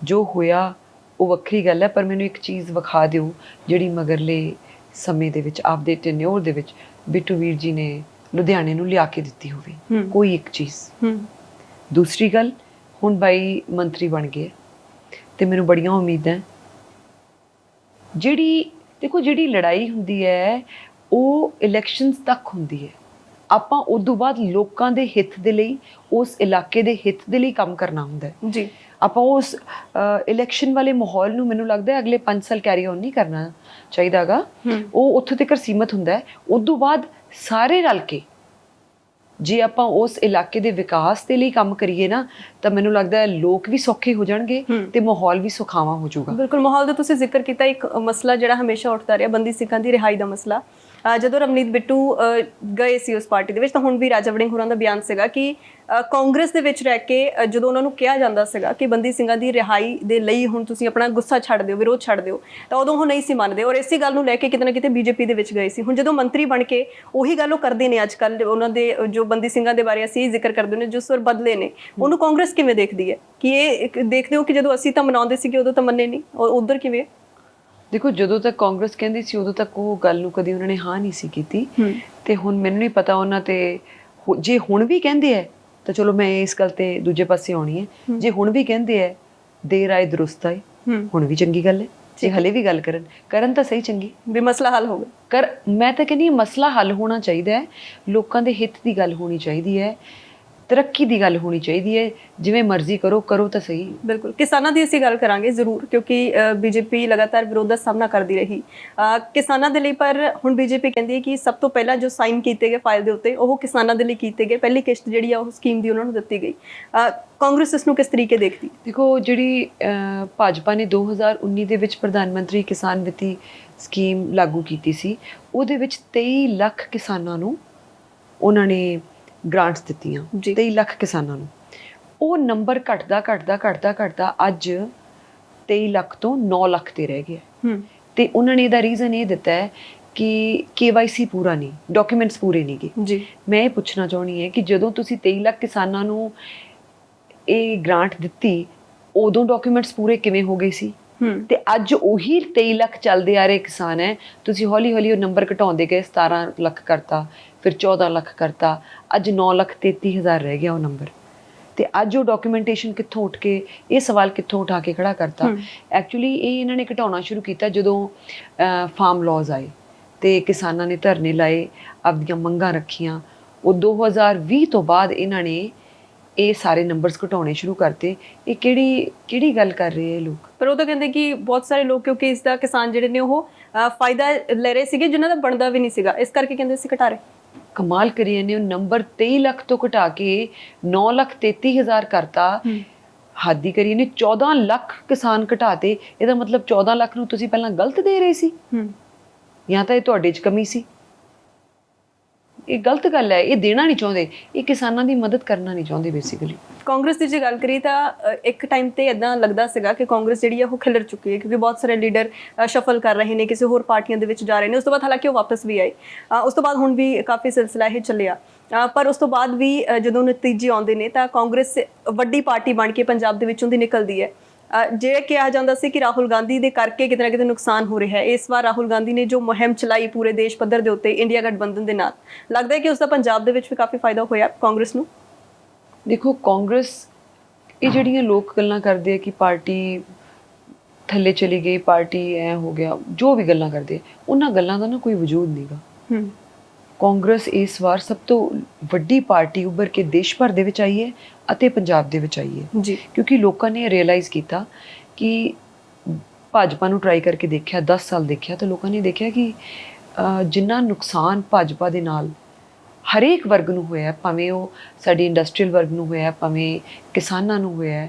ਜੋ ਹੋਇਆ ਉਹ ਵੱਖਰੀ ਗੱਲ ਹੈ ਪਰ ਮੈਨੂੰ ਇੱਕ ਚੀਜ਼ ਵਿਖਾ ਦਿਓ ਜਿਹੜੀ ਮਗਰਲੇ ਸਮੇਂ ਦੇ ਵਿੱਚ ਆਪਦੇ ਟੈਨਿਓਰ ਦੇ ਵਿੱਚ ਬਿੱਟੂ ਵੀਰ ਜੀ ਨੇ ਲੁਧਿਆਣੇ ਨੂੰ ਲਿਆ ਕੇ ਦਿੱਤੀ ਹੋਵੇ। ਕੋਈ ਇੱਕ ਚੀਜ਼। ਦੂਸਰੀ ਗੱਲ ਹੁਣ ਬਾਈ ਮੰਤਰੀ ਬਣ ਗਏ ਤੇ ਮੈਨੂੰ ਬੜੀਆਂ ਉਮੀਦਾਂ ਜਿਹੜੀ ਦੇਖੋ ਜਿਹੜੀ ਲੜਾਈ ਹੁੰਦੀ ਹੈ ਉਹ ਇਲੈਕਸ਼ਨਸ ਤੱਕ ਹੁੰਦੀ ਹੈ ਆਪਾਂ ਉਸ ਤੋਂ ਬਾਅਦ ਲੋਕਾਂ ਦੇ ਹਿੱਤ ਦੇ ਲਈ ਉਸ ਇਲਾਕੇ ਦੇ ਹਿੱਤ ਦੇ ਲਈ ਕੰਮ ਕਰਨਾ ਹੁੰਦਾ ਹੈ ਜੀ। ਆਪਾਂ ਉਸ ਇਲੈਕਸ਼ਨ ਵਾਲੇ ਮਾਹੌਲ ਨੂੰ ਮੈਨੂੰ ਲੱਗਦਾ ਹੈ ਅਗਲੇ 5 ਸਾਲ ਕੈਰੀ ਔਨ ਨਹੀਂ ਕਰਨਾ ਚਾਹੀਦਾਗਾ। ਉਹ ਉੱਥੋਂ ਤੱਕ ਸੀਮਤ ਹੁੰਦਾ ਹੈ ਉਸ ਤੋਂ ਬਾਅਦ ਸਾਰੇ ਰਲ ਕੇ ਜੇ ਆਪਾਂ ਉਸ ਇਲਾਕੇ ਦੇ ਵਿਕਾਸ ਦੇ ਲਈ ਕੰਮ ਕਰੀਏ ਨਾ ਤਾਂ ਮੈਨੂੰ ਲੱਗਦਾ ਹੈ ਲੋਕ ਵੀ ਸੌਖੇ ਹੋ ਜਾਣਗੇ ਤੇ ਮਾਹੌਲ ਵੀ ਸੁਖਾਵਾਂ ਹੋ ਜਾਊਗਾ। ਬਿਲਕੁਲ ਮਾਹੌਲ ਦਾ ਤੁਸੀਂ ਜ਼ਿਕਰ ਕੀਤਾ ਇੱਕ ਮਸਲਾ ਜਿਹੜਾ ਹਮੇਸ਼ਾ ਉੱਠਦਾ ਰਿਹਾ ਬੰਦੀ ਸਿੱਖਾਂ ਦੀ ਰਿਹਾਈ ਦਾ ਮਸਲਾ। ਜਦੋਂ ਰਵਨੀਤ ਬਿੱਟੂ ਗਏ ਸੀ ਉਸ ਪਾਰਟੀ ਦੇ ਵਿੱਚ, ਤਾਂ ਹੁਣ ਵੀ ਰਾਜਾ ਵੜਿੰਗ ਹੋਰਾਂ ਦਾ ਬਿਆਨ ਸੀਗਾ ਕਿ ਕਾਂਗਰਸ ਦੇ ਵਿੱਚ ਰਹਿ ਕੇ ਜਦੋਂ ਉਹਨਾਂ ਨੂੰ ਕਿਹਾ ਜਾਂਦਾ ਸੀਗਾ ਕਿ ਬੰਦੀ ਸਿੰਘਾਂ ਦੀ ਰਿਹਾਈ ਦੇ ਲਈ ਹੁਣ ਤੁਸੀਂ ਆਪਣਾ ਗੁੱਸਾ ਛੱਡ ਦਿਓ, ਵਿਰੋਧ ਛੱਡ ਦਿਓ, ਤਾਂ ਉਦੋਂ ਉਹ ਨਹੀਂ ਸੀ ਮੰਨਦੇ ਔਰ ਇਸੇ ਗੱਲ ਨੂੰ ਲੈ ਕੇ ਕਿਤੇ ਨਾ ਕਿਤੇ ਬੀਜੇਪੀ ਦੇ ਵਿੱਚ ਗਏ ਸੀ। ਹੁਣ ਜਦੋਂ ਮੰਤਰੀ ਬਣ ਕੇ ਉਹੀ ਗੱਲ ਉਹ ਕਰਦੇ ਨੇ ਅੱਜ ਕੱਲ ਉਹਨਾਂ ਦੇ ਜੋ ਬੰਦੀ ਸਿੰਘਾਂ ਦੇ ਬਾਰੇ ਅਸੀਂ ਜ਼ਿਕਰ ਕਰਦੇ ਨੇ, ਜੋ ਸੁਰ ਬਦਲੇ ਨੇ, ਉਹਨੂੰ ਕਾਂਗਰਸ ਕਿਵੇਂ ਦੇਖਦੀ ਹੈ? ਕਿ ਇਹ ਦੇਖਦੇ ਹੋ ਕਿ ਜਦੋਂ ਅਸੀਂ ਤਾਂ ਮਨਾਉਂਦੇ ਸੀਗੇ ਉਦੋਂ ਤਾਂ ਮੰਨੇ ਨਹੀਂ, ਔਰ ਉਧਰ ਕਿਵੇਂ? ਦੇਖੋ ਜਦੋਂ ਤੱਕ ਕਾਂਗਰਸ ਕਹਿੰਦੀ ਸੀ ਉਦੋਂ ਤੱਕ ਉਹ ਗੱਲ ਨੂੰ ਕਦੀ ਉਹਨਾਂ ਨੇ ਹਾਂ ਨਹੀਂ ਸੀ ਕੀਤੀ। ਤੇ ਹੁਣ ਮੈਨੂੰ ਨਹੀਂ ਪਤਾ ਉਹਨਾਂ ਤੇ ਜੇ ਹੁਣ ਵੀ ਕਹਿੰਦੇ ਐ ਤਾਂ ਚਲੋ ਮੈਂ ਇਸ ਗੱਲ ਤੇ ਦੂਜੇ ਪਾਸੇ ਆਉਣੀ ਹੈ। ਜੇ ਹੁਣ ਵੀ ਕਹਿੰਦੇ ਐ ਦੇਰ ਆਏ ਦਰੁਸਤ ਆਏ ਹੁਣ ਵੀ ਚੰਗੀ ਗੱਲ ਹੈ ਜੇ ਹਲੇ ਵੀ ਗੱਲ ਕਰਨ ਕਰਨ ਤਾਂ ਸਹੀ ਚੰਗੀ। ਵੀ ਮਸਲਾ ਹੱਲ ਹੋ ਗਿਆ ਕਰ ਮੈਂ ਤਾਂ ਕਹਿੰਦੀ ਮਸਲਾ ਹੱਲ ਹੋਣਾ ਚਾਹੀਦਾ ਹੈ ਲੋਕਾਂ ਦੇ ਹਿੱਤ ਦੀ ਗੱਲ ਹੋਣੀ ਚਾਹੀਦੀ ਹੈ ਤਰੱਕੀ ਦੀ ਗੱਲ ਹੋਣੀ ਚਾਹੀਦੀ ਹੈ। ਜਿਵੇਂ ਮਰਜ਼ੀ ਕਰੋ ਕਰੋ ਤਾਂ ਸਹੀ। ਬਿਲਕੁਲ। ਕਿਸਾਨਾਂ ਦੀ ਅਸੀਂ ਗੱਲ ਕਰਾਂਗੇ ਜ਼ਰੂਰ ਕਿਉਂਕਿ ਬੀਜੇਪੀ ਲਗਾਤਾਰ ਵਿਰੋਧ ਦਾ ਸਾਹਮਣਾ ਕਰਦੀ ਰਹੀ। ਕਿਸਾਨਾਂ ਦੇ ਲਈ ਪਰ ਹੁਣ ਬੀਜੇਪੀ ਕਹਿੰਦੀ ਹੈ ਕਿ ਸਭ ਤੋਂ ਪਹਿਲਾਂ ਜੋ ਸਾਈਨ ਕੀਤੇ ਗਏ ਫਾਈਲ ਦੇ ਉੱਤੇ ਉਹ ਕਿਸਾਨਾਂ ਦੇ ਲਈ ਕੀਤੇ ਗਏ। ਪਹਿਲੀ ਕਿਸ਼ਤ ਜਿਹੜੀ ਆ ਉਹ ਸਕੀਮ ਦੀ ਉਹਨਾਂ ਨੂੰ ਦਿੱਤੀ ਗਈ। ਕਾਂਗਰਸ ਇਸ ਨੂੰ ਕਿਸ ਤਰੀਕੇ ਦੇਖਦੀ? ਦੇਖੋ ਜਿਹੜੀ ਭਾਜਪਾ ਨੇ 2019 ਦੇ ਵਿੱਚ ਪ੍ਰਧਾਨ ਮੰਤਰੀ ਕਿਸਾਨ ਵਿੱਤੀ ਸਕੀਮ ਲਾਗੂ ਕੀਤੀ ਸੀ ਉਹਦੇ ਵਿੱਚ 23 ਲੱਖ ਕਿਸਾਨਾਂ ਨੂੰ ਉਹਨਾਂ ਨੇ ਗ੍ਰਾਂਟਸ ਦਿੱਤੀਆਂ ਜੀ। 23 ਲੱਖ ਕਿਸਾਨਾਂ ਨੂੰ। ਉਹ ਨੰਬਰ ਘਟਦਾ ਘਟਦਾ ਘਟਦਾ ਘਟਦਾ ਅੱਜ 23 ਲੱਖ ਤੋਂ 9 ਲੱਖ ਤੇ ਰਹਿ ਗਿਆ। ਤੇ ਉਹਨਾਂ ਨੇ ਇਹਦਾ ਰੀਜ਼ਨ ਇਹ ਦਿੱਤਾ ਹੈ ਕਿ KYC ਪੂਰਾ ਨਹੀਂ ਡਾਕੂਮੈਂਟਸ ਪੂਰੇ ਨਹੀਂ ਗੇ ਜੀ। ਮੈਂ ਇਹ ਪੁੱਛਣਾ ਚਾਹੁੰਦੀ ਹਾਂ ਕਿ ਜਦੋਂ ਤੁਸੀਂ 23 ਲੱਖ ਕਿਸਾਨਾਂ ਨੂੰ ਇਹ ਗ੍ਰਾਂਟ ਦਿੱਤੀ ਉਦੋਂ ਡਾਕੂਮੈਂਟਸ ਪੂਰੇ ਕਿਵੇਂ ਹੋ ਗਏ ਸੀ? ਤੇ ਅੱਜ ਉਹੀ 23 ਲੱਖ ਚੱਲਦੇ ਆ ਰਹੇ ਕਿਸਾਨ ਹੈ ਤੁਸੀਂ ਹੌਲੀ ਹੌਲੀ ਉਹ ਨੰਬਰ ਘਟਾਉਂਦੇ ਗਏ 17 ਲੱਖ ਕਰਤਾ। ਫਿਰ 14 ਲੱਖ ਕਰਤਾ। ਅੱਜ 9 ਲੱਖ 33 ਹਜ਼ਾਰ ਰਹਿ ਗਿਆ ਉਹ ਨੰਬਰ ਤੇ ਅੱਜ ਉਹ ਡਾਕੂਮੈਂਟੇਸ਼ਨ ਕਿੱਥੋਂ ਉੱਠ ਕੇ ਇਹ ਸਵਾਲ ਕਿੱਥੋਂ ਉਠਾ ਕੇ ਖੜਾ ਕਰਤਾ। ਐਕਚੁਅਲੀ ਇਹ ਇਹਨਾਂ ਨੇ ਘਟਾਉਣਾ ਸ਼ੁਰੂ ਕੀਤਾ ਜਦੋਂ ਫਾਰਮ ਲਾਜ਼ ਆਏ ਤੇ ਕਿਸਾਨਾਂ ਨੇ ਧਰਨੇ ਲਾਏ ਆਪਦੀਆਂ ਮੰਗਾਂ ਰੱਖੀਆਂ। ਉਹ 2020 ਤੋਂ ਬਾਅਦ ਇਹਨਾਂ ਨੇ ਇਹ ਸਾਰੇ ਨੰਬਰਸ ਘਟਾਉਣੇ ਸ਼ੁਰੂ ਕਰਤੇ। ਇਹ ਕਿਹੜੀ ਕਿਹੜੀ ਗੱਲ ਕਰ ਰਹੇ ਇਹ ਲੋਕ? ਪਰ ਉਹ ਤਾਂ ਕਹਿੰਦੇ ਕਿ ਬਹੁਤ ਸਾਰੇ ਲੋਕ ਕਿਉਂਕਿ ਇਸ ਦਾ ਕਿਸਾਨ ਜਿਹੜੇ ਨੇ ਉਹ ਫਾਇਦਾ ਲੈ ਰਹੇ ਸੀਗੇ ਜਿਨ੍ਹਾਂ ਦਾ ਬਣਦਾ ਵੀ ਨਹੀਂ ਸੀਗਾ। ਇਸ ਕਰਕੇ ਕਹਿੰਦੇ ਸੀ ਘਟਾ ਰਹੇ। ਕਮਾਲ ਕਰੀ ਨੇ ਉਹ ਨੰਬਰ 23 ਲੱਖ ਤੋਂ ਘਟਾ ਕੇ 9 ਲੱਖ 33 ਹਜ਼ਾਰ ਕਰਤਾ। ਹੱਦੀ ਕਰੀ ਨੇ 14 ਲੱਖ ਕਿਸਾਨ ਘਟਾਤੇ ਇਹਦਾ ਮਤਲਬ 14 ਲੱਖ ਨੂੰ ਤੁਸੀਂ ਪਹਿਲਾਂ ਗਲਤ ਦੇ ਰਹੇ ਸੀ? ਹੂੰ। ਜਾਂ ਤਾਂ ਇਹ ਤੁਹਾਡੇ 'ਚ ਕਮੀ ਸੀ? ਇਹ ਗਲਤ ਗੱਲ ਹੈ, ਇਹ ਦੇਣਾ ਨਹੀਂ ਚਾਹੁੰਦੇ, ਇਹ ਕਿਸਾਨਾਂ ਦੀ ਮਦਦ ਕਰਨਾ ਨਹੀਂ ਚਾਹੁੰਦੇ ਬੇਸਿਕਲੀ ਕਾਂਗਰਸ ਦੀ ਜੇ ਗੱਲ ਕਰੀ ਤਾਂ ਇੱਕ ਟਾਈਮ ਤੇ ਇਦਾਂ ਲੱਗਦਾ ਸੀਗਾ ਕਿ ਕਾਂਗਰਸ ਜਿਹੜੀ ਆ, ਉਹ ਖਿਲਰ ਚੁੱਕੀ ਹੈ, ਕਿਉਂਕਿ ਬਹੁਤ ਸਾਰੇ ਲੀਡਰ ਸ਼ਫਲ ਕਰ ਰਹੇ ਨੇ, ਕਿਸੇ ਹੋਰ ਪਾਰਟੀਆਂ ਦੇ ਵਿੱਚ ਜਾ ਰਹੇ ਨੇ। ਉਸ ਤੋਂ ਬਾਅਦ ਹਾਲਾਂਕਿ ਉਹ ਵਾਪਸ ਵੀ ਆਏ। ਉਸ ਤੋਂ ਬਾਅਦ ਹੁਣ ਵੀ ਕਾਫੀ ਸਿਲਸਿਲਾ ਇਹ ਚੱਲਿਆ। ਪਰ ਉਸ ਤੋਂ ਬਾਅਦ ਵੀ ਜਦੋਂ ਨਤੀਜੇ ਆਉਂਦੇ ਨੇ ਤਾਂ ਕਾਂਗਰਸ ਵੱਡੀ ਪਾਰਟੀ ਬਣ ਕੇ ਪੰਜਾਬ ਦੇ ਵਿੱਚੋਂ ਦੀ ਨਿਕਲਦੀ ਹੈ। ਅ, ਜੇ ਕਿਹਾ ਜਾਂਦਾ ਸੀ ਕਿ ਰਾਹੁਲ ਗਾਂਧੀ ਦੇ ਕਰਕੇ ਕਿਤੇ ਨਾ ਕਿਤੇ ਨੁਕਸਾਨ ਹੋ ਰਿਹਾ ਹੈ ਇਸ ਵਾਰ ਰਾਹੁਲ ਗਾਂਧੀ ਨੇ ਜੋ ਮੁਹਿੰਮ ਚਲਾਈ ਪੂਰੇ ਦੇਸ਼ ਪੱਧਰ ਦੇ ਉੱਤੇ ਇੰਡੀਆ ਗਠਬੰਧਨ ਦੇ ਨਾਲ ਲੱਗਦਾ ਹੈ ਕਿ ਉਸ ਦਾ ਪੰਜਾਬ ਦੇ ਵਿੱਚ ਵੀ ਕਾਫੀ ਫਾਇਦਾ ਹੋਇਆ ਕਾਂਗਰਸ ਨੂੰ? ਦੇਖੋ ਕਾਂਗਰਸ ਇਹ ਜਿਹੜੀਆਂ ਲੋਕ ਗੱਲਾਂ ਕਰਦੇ ਆ ਕਿ ਪਾਰਟੀ ਥੱਲੇ ਚਲੀ ਗਈ ਪਾਰਟੀ ਐ ਹੋ ਗਿਆ ਜੋ ਵੀ ਗੱਲਾਂ ਕਰਦੇ ਉਹਨਾਂ ਗੱਲਾਂ ਦਾ ਨਾ ਕੋਈ ਵਜੂਦ ਨਹੀਂਗਾ ਹੂੰ। ਕਾਂਗਰਸ ਇਸ ਵਾਰ ਸਭ ਤੋਂ ਵੱਡੀ ਪਾਰਟੀ ਉੱਭਰ ਕੇ ਦੇਸ਼ ਭਰ ਦੇ ਵਿੱਚ ਆਈ ਹੈ ਅਤੇ ਪੰਜਾਬ ਦੇ ਵਿੱਚ ਆਈ ਹੈ। ਜੀ। ਕਿਉਂਕਿ ਲੋਕਾਂ ਨੇ ਰਿਅਲਾਈਜ਼ ਕੀਤਾ ਕਿ ਭਾਜਪਾ ਨੂੰ ਟਰਾਈ ਕਰਕੇ ਦੇਖਿਆ 10 ਸਾਲ ਦੇਖਿਆ ਤਾਂ ਲੋਕਾਂ ਨੇ ਦੇਖਿਆ ਕਿ ਜਿੰਨਾ ਨੁਕਸਾਨ ਭਾਜਪਾ ਦੇ ਨਾਲ ਹਰੇਕ ਵਰਗ ਨੂੰ ਹੋਇਆ ਭਾਵੇਂ ਉਹ ਸਾਡੀ ਇੰਡਸਟਰੀਅਲ ਵਰਗ ਨੂੰ ਹੋਇਆ ਭਾਵੇਂ ਕਿਸਾਨਾਂ ਨੂੰ ਹੋਇਆ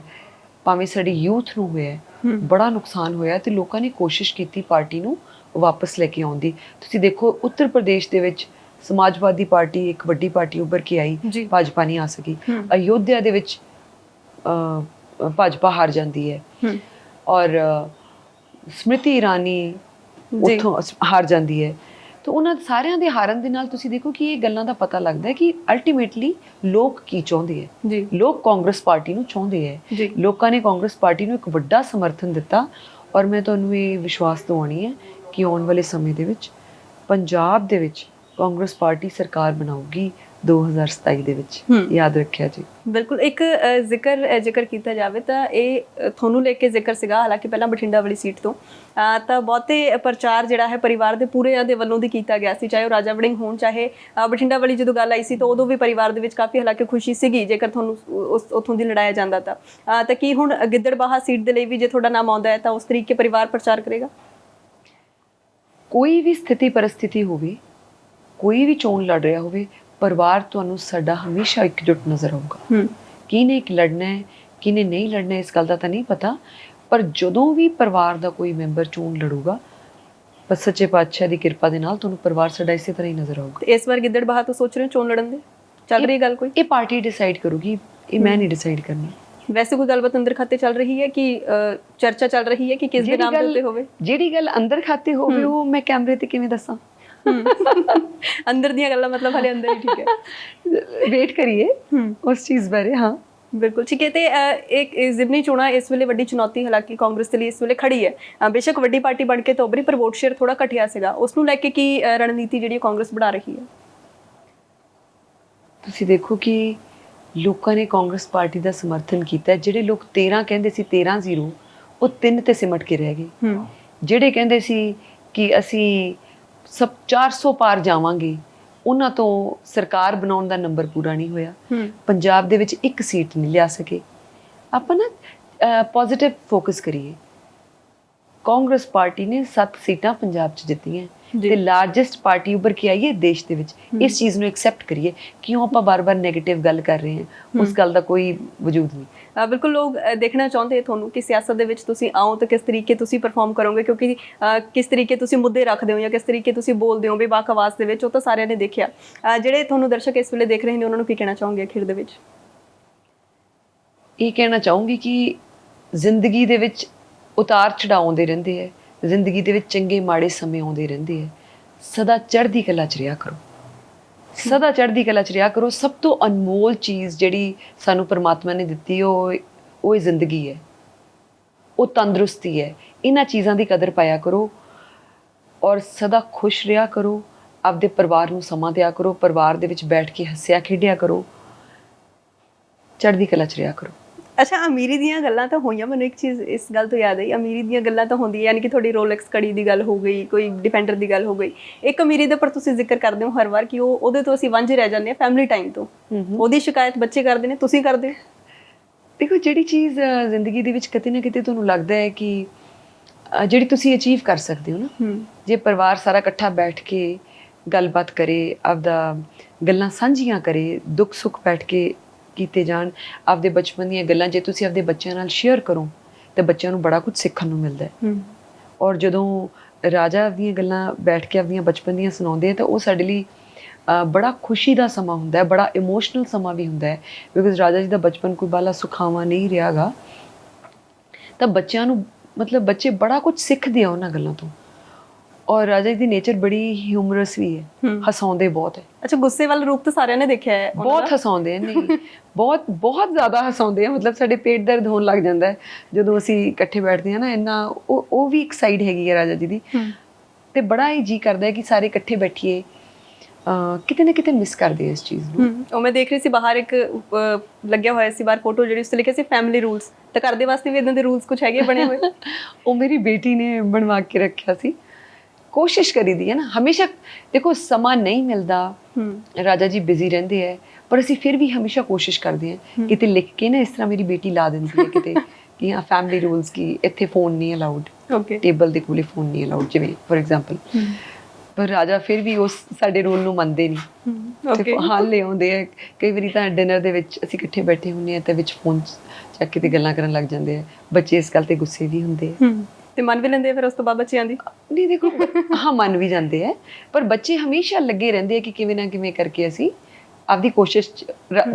ਭਾਵੇਂ ਸਾਡੀ ਯੂਥ ਨੂੰ ਹੋਇਆ ਬੜਾ ਨੁਕਸਾਨ ਹੋਇਆ ਤੇ ਲੋਕਾਂ ਨੇ ਕੋਸ਼ਿਸ਼ ਕੀਤੀ ਪਾਰਟੀ ਨੂੰ ਵਾਪਸ ਲੈ ਕੇ ਆਉਣ ਦੀ। ਤੁਸੀਂ ਦੇਖੋ ਉੱਤਰ ਪ੍ਰਦੇਸ਼ ਦੇ ਵਿੱਚ ਸਮਾਜਵਾਦੀ ਪਾਰਟੀ ਇੱਕ ਵੱਡੀ ਪਾਰਟੀ ਉੱਭਰ ਕੇ ਆਈ। ਭਾਜਪਾ ਨਹੀਂ ਆ ਸਕੀ। ਅਯੋਧਿਆ ਦੇ ਵਿੱਚ ਭਾਜਪਾ ਹਾਰ ਜਾਂਦੀ ਹੈ। ਔਰ ਸਮ੍ਰਿਤੀ ਇਰਾਨੀ ਉੱਥੋਂ ਹਾਰ ਜਾਂਦੀ ਹੈ। ਤਾਂ ਉਹਨਾਂ ਸਾਰਿਆਂ ਦੇ ਹਾਰਨ ਦੇ ਨਾਲ ਤੁਸੀਂ ਦੇਖੋ ਕਿ ਇਹ ਗੱਲਾਂ ਦਾ ਪਤਾ ਲੱਗਦਾ ਹੈ ਕਿ ਅਲਟੀਮੇਟਲੀ ਲੋਕ ਕੀ ਚਾਹੁੰਦੇ ਹੈ। ਜੀ। ਲੋਕ ਕਾਂਗਰਸ ਪਾਰਟੀ ਨੂੰ ਚਾਹੁੰਦੇ ਹੈ। ਲੋਕਾਂ ਨੇ ਕਾਂਗਰਸ ਪਾਰਟੀ ਨੂੰ ਇੱਕ ਵੱਡਾ ਸਮਰਥਨ ਦਿੱਤਾ। ਔਰ ਮੈਂ ਤੁਹਾਨੂੰ ਇਹ ਵਿਸ਼ਵਾਸ ਦਿਵਾਉਣੀ ਹੈ ਕਿ ਆਉਣ ਵਾਲੇ ਸਮੇਂ ਦੇ ਵਿੱਚ ਪੰਜਾਬ ਦੇ ਵਿੱਚ ਕਾਂਗਰਸ ਪਾਰਟੀ ਸਰਕਾਰ ਬਣਾਊਗੀ 2027 ਦੇ ਵਿੱਚ। ਯਾਦ ਰੱਖਿਆ ਜੀ। ਬਿਲਕੁਲ ਇੱਕ ਜ਼ਿਕਰ ਜ਼ਿਕਰ ਕੀਤਾ ਜਾਵੇ ਤਾਂ ਇਹ ਤੁਹਾਨੂੰ ਲੈ ਕੇ ਜ਼ਿਕਰ ਸੀਗਾ ਹਾਲਾਂਕਿ ਪਹਿਲਾਂ ਬਠਿੰਡਾ ਵਾਲੀ ਸੀਟ ਤੋਂ। ਤਾਂ ਬਹੁਤੇ ਪ੍ਰਚਾਰ ਜਿਹੜਾ ਹੈ ਪਰਿਵਾਰ ਦੇ ਪੂਰੇ ਦੇ ਵੱਲੋਂ ਦੀ ਕੀਤਾ ਗਿਆ ਸੀ ਚਾਹੇ ਉਹ ਰਾਜਾ ਵੜਿੰਗ ਹੋਣ ਚਾਹੇ ਬਠਿੰਡਾ ਵਾਲੀ ਜਦੋਂ ਗੱਲ ਆਈ ਸੀ ਤਾਂ ਉਦੋਂ ਵੀ ਪਰਿਵਾਰ ਦੇ ਵਿੱਚ ਕਾਫੀ ਹਾਲਾਂਕਿ ਖੁਸ਼ੀ ਸੀਗੀ ਜੇਕਰ ਤੁਹਾਨੂੰ ਉਸ ਉੱਥੋਂ ਦੀ ਲੜਾਇਆ ਜਾਂਦਾ ਤਾਂ। ਤਾਂ ਕੀ ਹੁਣ ਗਿੱਦੜਬਾਹਾ ਸੀਟ ਦੇ ਲਈ ਵੀ ਜੇ ਤੁਹਾਡਾ ਨਾਮ ਆਉਂਦਾ ਹੈ ਤਾਂ ਉਸ ਤਰੀਕੇ ਪਰਿਵਾਰ ਪ੍ਰਚਾਰ ਕਰੇਗਾ? ਕੋਈ ਵੀ ਸਥਿਤੀ ਪਰਿਸਥਿਤੀ ਹੋਵੇ ਕੋਈ ਵੀ ਚੋਣ ਲੜ ਰਿਹਾ ਹੋਵੇ ਪਰਿਵਾਰ ਤੁਹਾਨੂੰ ਸਾਡਾ ਹਮੇਸ਼ਾ ਇਕਜੁੱਟ ਨਜ਼ਰ ਆਊਗਾ। ਹੂੰ। ਕਿਹਨੇ ਇੱਕ ਲੜਨਾ ਹੈ ਕਿਹਨੇ ਨਹੀਂ ਲੜਨਾ ਇਸ ਗੱਲ ਦਾ ਤਾਂ ਨਹੀਂ ਪਤਾ। ਪਰ ਜਦੋਂ ਵੀ ਪਰਿਵਾਰ ਦਾ ਕੋਈ ਮੈਂਬਰ ਚੋਣ ਲੜੂਗਾ ਬਸ ਸੱਚੇ ਪਾਤਸ਼ਾਹ ਦੀ ਕਿਰਪਾ ਦੇ ਨਾਲ ਤੁਹਾਨੂੰ ਪਰਿਵਾਰ ਸਾਡਾ ਇਸੇ ਤਰ੍ਹਾਂ ਹੀ ਨਜ਼ਰ ਆਊਗਾ। ਤੇ ਇਸ ਵਾਰ ਗਿੱਦੜਬਾਹਾ ਤੋਂ ਸੋਚ ਰਹੇ ਹੋ ਚੋਣ ਲੜਨ ਦੇ? ਚੱਲ ਰਹੀ ਗੱਲ ਕੋਈ? ਇਹ ਪਾਰਟੀ ਡਿਸਾਈਡ ਕਰੂਗੀ ਇਹ ਮੈਂ ਨਹੀਂ ਡਿਸਾਈਡ ਕਰਨੀ। ਵੈਸੇ ਕੋਈ ਗੱਲਬਾਤ ਅੰਦਰ ਖਾਤੇ ਚੱਲ ਰਹੀ ਹੈ ਕਿ ਚਰਚਾ ਚੱਲ ਰਹੀ ਹੈ ਕਿ ਕਿਸ ਦੇ ਨਾਮ ਉੱਤੇ ਹੋਵੇ? ਜਿਹੜੀ ਗੱਲ ਅੰਦਰ ਖਾਤੇ ਹੋਵੇ ਉਹ ਮੈਂ ਕੈਮਰੇ ਤੇ ਕਿਵੇਂ ਦੱਸਾਂ? ਅੰਦਰ ਦੀਆਂ ਗੱਲਾਂ ਮਤਲਬ ਹਲੇ ਅੰਦਰ ਹੀ ਠੀਕ ਹੈ। ਵੇਟ ਕਰੀਏ। ਉਸ ਚੀਜ਼ ਬਾਰੇ ਹਾਂ। ਬਿਲਕੁਲ ਠੀਕ ਹੈ ਤੇ ਇੱਕ ਜ਼ਿਮਨੀ ਚੋਣਾਂ ਇਸ ਵੇਲੇ ਵੱਡੀ ਚੁਣੌਤੀ ਹਾਲਾਂਕਿ ਕਾਂਗਰਸ ਦੇ ਲਈ ਇਸ ਵੇਲੇ ਖੜੀ ਹੈ। ਬੇਸ਼ੱਕ ਵੱਡੀ ਪਾਰਟੀ ਬਣ ਕੇ ਤੋਬਰੀ ਪਰ ਵੋਟ ਸ਼ੇਅਰ ਥੋੜਾ ਘਟਿਆ ਸੀਗਾ। ਉਸ ਨੂੰ ਲੈ ਕੇ ਕੀ ਰਣਨੀਤੀ ਜਿਹੜੀ ਕਾਂਗਰਸ ਬਣਾ ਰਹੀ ਹੈ? ਤੁਸੀਂ ਦੇਖੋ ਕਿ ਲੋਕਾਂ ਨੇ ਕਾਂਗਰਸ ਪਾਰਟੀ ਦਾ ਸਮਰਥਨ ਕੀਤਾ। ਜਿਹੜੇ ਲੋਕ 13 ਕਹਿੰਦੇ ਸੀ 13 ਜ਼ੀਰੋ ਉਹ 3 ਤੇ ਸਿਮਟ ਕੇ ਰਹਿ ਗਏ। ਜਿਹੜੇ ਕਹਿੰਦੇ ਸੀ ਕਿ ਅਸੀਂ ਸਭ 400 ਪਾਰ ਜਾਵਾਂਗੇ ਉਹਨਾਂ ਤੋਂ ਸਰਕਾਰ ਬਣਾਉਣ ਦਾ ਨੰਬਰ ਪੂਰਾ ਨਹੀਂ ਹੋਇਆ। ਪੰਜਾਬ ਦੇ ਵਿੱਚ ਇੱਕ ਸੀਟ ਨਹੀਂ ਲਿਆ ਸਕੇ। ਆਪਾਂ ਨਾ ਪੋਜ਼ਿਟਿਵ ਫੋਕਸ ਕਰੀਏ। ਕਾਂਗਰਸ ਪਾਰਟੀ ਨੇ 7 ਸੀਟਾਂ ਪੰਜਾਬ 'ਚ ਜਿੱਤੀਆਂ। ਤੇ ਲਾਰਜੈਸਟ ਪਾਰਟੀ ਉੱਭਰ ਕੇ ਆਈ ਹੈ? ਦੇਸ਼ ਦੇ ਵਿੱਚ। ਇਸ ਚੀਜ਼ ਨੂੰ ਐਕਸੈਪਟ ਕਰੀਏ ਕਿਉਂ ਆਪਾਂ ਬਾਰ-ਬਾਰ 네ਗੇਟਿਵ ਗੱਲ ਕਰ ਰਹੇ ਹਾਂ? ਉਸ ਗੱਲ ਦਾ ਕੋਈ ਵਜੂਦ ਨਹੀਂ। ਬਿਲਕੁਲ ਲੋਕ ਦੇਖਣਾ ਚਾਹੁੰਦੇ ਤੁਹਾਨੂੰ ਕਿ ਸਿਆਸਤ ਦੇ ਵਿੱਚ ਤੁਸੀਂ ਆਓ ਤਾਂ ਕਿਸ ਤਰੀਕੇ ਤੁਸੀਂ ਪਰਫਾਰਮ ਕਰੋਗੇ? ਕਿਉਂਕਿ ਕਿਸ ਤਰੀਕੇ ਤੁਸੀਂ ਮੁੱਦੇ ਰੱਖਦੇ ਹੋ ਜਾਂ ਕਿਸ ਤਰੀਕੇ ਤੁਸੀਂ ਬੋਲਦੇ ਹੋ ਬੇਬਾਕ ਆਵਾਜ਼ ਦੇ ਵਿੱਚ ਉਹ ਤਾਂ ਸਾਰਿਆਂ ਨੇ ਦੇਖਿਆ। ਜਿਹੜੇ ਤੁਹਾਨੂੰ ਦਰਸ਼ਕ ਇਸ ਵੇਲੇ ਦੇਖ ਰਹੇ ਨੇ ਉਹਨਾਂ ਨੂੰ ਕੀ ਕਹਿਣਾ ਚਾਹੋਗੇ ਅਖੀਰ ਦੇ ਵਿੱਚ? ਇਹ ਕਹਿਣਾ ਚਾਹੂੰਗੀ ਕਿ ਜ਼ਿੰਦਗੀ ਦੇ ਵਿੱਚ ਉਤਾਰ ਚੜਾਅ ਆਉਂਦੇ ਰਹਿੰਦੇ ਹੈ ਜ਼ਿੰਦਗੀ ਦੇ ਵਿੱਚ ਚੰਗੇ ਮਾੜੇ ਸਮੇਂ ਆਉਂਦੇ ਰਹਿੰਦੇ ਹੈ ਸਦਾ ਚੜ੍ਹਦੀ ਕਲਾ ਚ ਰਿਹਾ ਕਰੋ। ਸਦਾ ਚੜ੍ਹਦੀ ਕਲਾ ਚ ਰਿਹਾ ਕਰੋ। ਸਭ ਤੋਂ ਅਨਮੋਲ ਚੀਜ਼ ਜਿਹੜੀ ਸਾਨੂੰ ਪਰਮਾਤਮਾ ਨੇ ਦਿੱਤੀ, ਉਹ ਉਹ ਜ਼ਿੰਦਗੀ ਹੈ। ਉਹ ਤੰਦਰੁਸਤੀ ਹੈ। ਇਹਨਾਂ ਚੀਜ਼ਾਂ ਦੀ ਕਦਰ ਪਾਇਆ ਕਰੋ ਔਰ ਸਦਾ ਖੁਸ਼ ਰਿਹਾ ਕਰੋ। ਆਪਦੇ ਪਰਿਵਾਰ ਨੂੰ ਸਮਾਂ ਦਿਆ ਕਰੋ। ਪਰਿਵਾਰ ਦੇ ਵਿੱਚ ਬੈਠ ਕੇ ਹੱਸਿਆ ਖੇਡਿਆ ਕਰੋ। ਚੜ੍ਹਦੀ ਕਲਾ ਚ ਰਿਹਾ ਕਰੋ। ਅੱਛਾ ਅਮੀਰੀ ਦੀਆਂ ਗੱਲਾਂ ਤਾਂ ਹੋਈਆਂ ਮੈਨੂੰ ਇੱਕ ਚੀਜ਼ ਇਸ ਗੱਲ ਤੋਂ ਯਾਦ ਆਈ ਅਮੀਰੀ ਦੀਆਂ ਗੱਲਾਂ ਤਾਂ ਹੁੰਦੀਆਂ ਯਾਨੀ ਕਿ ਤੁਹਾਡੀ ਰੋਲੈਕਸ ਕੜੀ ਦੀ ਗੱਲ ਹੋ ਗਈ ਕੋਈ ਡਿਫੈਂਡਰ ਦੀ ਗੱਲ ਹੋ ਗਈ। ਇੱਕ ਅਮੀਰੀ ਦੇ ਪਰ ਤੁਸੀਂ ਜ਼ਿਕਰ ਕਰਦੇ ਹੋ ਹਰ ਵਾਰ ਕਿ ਉਹ ਉਹਦੇ ਤੋਂ ਅਸੀਂ ਵਾਂਝੇ ਰਹਿ ਜਾਂਦੇ ਹਾਂ ਫੈਮਿਲੀ ਟਾਈਮ ਤੋਂ। ਉਹਦੀ ਸ਼ਿਕਾਇਤ ਬੱਚੇ ਕਰਦੇ ਨੇ ਤੁਸੀਂ ਕਰਦੇ ਦੇਖੋ ਜਿਹੜੀ ਚੀਜ਼ ਜ਼ਿੰਦਗੀ ਦੇ ਵਿੱਚ ਕਿਤੇ ਨਾ ਕਿਤੇ ਤੁਹਾਨੂੰ ਲੱਗਦਾ ਹੈ ਕਿ ਜਿਹੜੀ ਤੁਸੀਂ ਅਚੀਵ ਕਰ ਸਕਦੇ ਹੋ ਨਾ ਜੇ ਪਰਿਵਾਰ ਸਾਰਾ ਇਕੱਠਾ ਬੈਠ ਕੇ ਗੱਲਬਾਤ ਕਰੇ ਆਪਦਾ ਗੱਲਾਂ ਸਾਂਝੀਆਂ ਕਰੇ ਦੁੱਖ ਸੁੱਖ ਬੈਠ ਕੇ ਕੀਤੇ ਜਾਣ ਆਪਦੇ ਬਚਪਨ ਦੀਆਂ ਗੱਲਾਂ ਜੇ ਤੁਸੀਂ ਆਪਦੇ ਬੱਚਿਆਂ ਨਾਲ ਸ਼ੇਅਰ ਕਰੋ ਤੇ ਬੱਚਿਆਂ ਨੂੰ ਬੜਾ ਕੁਝ ਸਿੱਖਣ ਨੂੰ ਮਿਲਦਾ ਹੈ। ਔਰ ਜਦੋਂ ਰਾਜਾ ਦੀਆਂ ਗੱਲਾਂ ਬੈਠ ਕੇ ਆਪਣੀਆਂ ਬਚਪਨ ਦੀਆਂ ਸੁਣਾਉਂਦੇ ਆ ਤਾਂ ਉਹ ਸਾਡੇ ਲਈ ਬੜਾ ਖੁਸ਼ੀ ਦਾ ਸਮਾਂ ਹੁੰਦਾ ਹੈ ਬੜਾ ਇਮੋਸ਼ਨਲ ਸਮਾਂ ਵੀ ਹੁੰਦਾ ਹੈ। ਬਿਕਾਜ਼ ਰਾਜਾ ਜੀ ਦਾ ਬਚਪਨ ਕੋਈ ਬਾਲਾ ਸੁਖਾਵਾਂ ਨਹੀਂ ਰਿਹਾਗਾ ਤਾਂ ਬੱਚਿਆਂ ਨੂੰ ਮਤਲਬ ਬੱਚੇ ਬੜਾ ਕੁਝ ਸਿੱਖਦੇ ਆ ਉਹਨਾਂ ਗੱਲਾਂ ਤੋਂ। ਔਰ ਰਾਜਾ ਜੀ ਦੀ ਨੇਚਰ ਬੜੀ ਹਿਊਮਰਸ ਵੀ ਹੈ। ਹਸਾਉਂਦੇ ਬਹੁਤ ਹੈ। ਅੱਛਾ ਗੁੱਸੇ ਵਾਲਾ ਰੂਪ ਤਾਂ ਸਾਰਿਆਂ ਨੇ ਦੇਖਿਆ ਹੈ ਬਹੁਤ ਹਸਾਉਂਦੇ ਨਹੀਂ। ਬਹੁਤ ਬਹੁਤ ਜ਼ਿਆਦਾ ਹਸਾਉਂਦੇ ਆ। ਮਤਲਬ ਸਾਡੇ ਪੇਟ ਦਰਦ ਹੋਣ ਲੱਗ ਜਾਂਦਾ ਹੈ। ਜਦੋਂ ਅਸੀਂ ਇਕੱਠੇ ਬੈਠਦੇ ਆ ਨਾ ਇੰਨਾ ਉਹ ਉਹ ਵੀ ਇੱਕ ਸਾਈਡ ਹੈਗੀ ਹੈ ਰਾਜਾ ਜੀ ਦੀ। ਤੇ ਬੜਾ ਹੀ ਜੀ ਕਰਦਾ ਹੈ ਕਿ ਸਾਰੇ ਇਕੱਠੇ ਬੈਠੀਏ ਕਿਤੇ ਨਾ ਕਿਤੇ ਮਿਸ ਕਰਦੇ ਇਸ ਚੀਜ਼ ਨੂੰ। ਉਹ ਮੈਂ ਦੇਖ ਰਹੀ ਸੀ ਬਾਹਰ ਇੱਕ ਲੱਗਿਆ ਹੋਇਆ ਸੀ ਬਾਹਰ ਫੋਟੋ ਜਿਹੜੀ ਉਸ ਤੇ ਲਿਖਿਆ ਸੀ ਫੈਮਿਲੀ ਰੂਲਸ ਤਾਂ ਘਰ ਦੇ ਵਾਸਤੇ ਵੀ ਇਦਾਂ ਦੇ ਰੂਲਸ ਕੁਝ ਹੈਗੇ ਬਣੇ ਹੋਏ? <laughs> ਉਹ ਮੇਰੀ ਬੇਟੀ ਨੇ ਬਣਵਾ ਕੇ ਰੱਖਿਆ ਸੀ। ਕੋਸ਼ਿਸ਼ ਕਰੀਦੀ ਹੈ ਨਾ ਹਮੇਸ਼ਾ ਦੇਖੋ ਸਮਾਂ ਨਹੀਂ ਮਿਲਦਾ ਹੂੰ। ਰਾਜਾ ਜੀ ਬਿਜ਼ੀ ਰਹਿੰਦੇ ਹੈ ਪਰ ਅਸੀਂ ਫਿਰ ਵੀ ਹਮੇਸ਼ਾ ਕੋਸ਼ਿਸ਼ ਕਰਦੇ ਹਾਂ ਕਿਤੇ ਲਿਖ ਕੇ ਨਾ ਇਸ ਤਰ੍ਹਾਂ ਮੇਰੀ ਬੇਟੀ ਲਾ ਦਿੰਦੀ ਹੈ ਕਿਤੇ <laughs> ਕਿ ਹਾਂ ਫੈਮਿਲੀ ਰੂਲਸ ਕੀ ਇੱਥੇ ਫੋਨ ਨਹੀਂ ਅਲਾਉਡ ਓਕੇ ਟੇਬਲ ਦੇ ਕੋਲੇ ਫੋਨ ਨਹੀਂ ਅਲਾਉਡ ਜਿਵੇਂ ਫੋਰ ਐਗਜ਼ਾਮਪਲ ਪਰ ਰਾਜਾ ਫਿਰ ਵੀ ਉਸ ਸਾਡੇ ਰੂਲ ਨੂੰ ਮੰਨਦੇ ਨਹੀਂ। ਓਕੇ ਹਾਲ ਲੈ ਆਉਂਦੇ ਆ ਕਈ ਵਾਰੀ ਤਾਂ ਡਿਨਰ ਦੇ ਵਿੱਚ ਅਸੀਂ ਇਕੱਠੇ ਬੈਠੇ ਹੁੰਨੇ ਆ ਤੇ ਵਿੱਚ ਫੋਨ ਚੱਕ ਕੇ ਤੇ ਗੱਲਾਂ ਕਰਨ ਲੱਗ ਜਾਂਦੇ ਆ ਬੱਚੇ ਇਸ ਗੱਲ ਤੇ ਗੁੱਸੇ ਵੀ ਹੁੰਦੇ ਆ ਹੂੰ। ਤੇ ਮੰਨ ਵੀ ਲੈਂਦੇ ਆ ਫਿਰ ਉਸ ਤੋਂ ਬਾਅਦ ਬੱਚਿਆਂ ਦੀ? ਨਹੀਂ ਦੇਖੋ ਹਾਂ ਮੰਨ ਵੀ ਜਾਂਦੇ ਆ। ਪਰ ਬੱਚੇ ਹਮੇਸ਼ਾ ਲੱਗੇ ਰਹਿੰਦੇ ਆ ਕਿ ਕਿਵੇਂ ਨਾ ਕਿਵੇਂ ਕਰਕੇ ਅਸੀਂ ਆਪਦੀ ਕੋਸ਼ਿਸ਼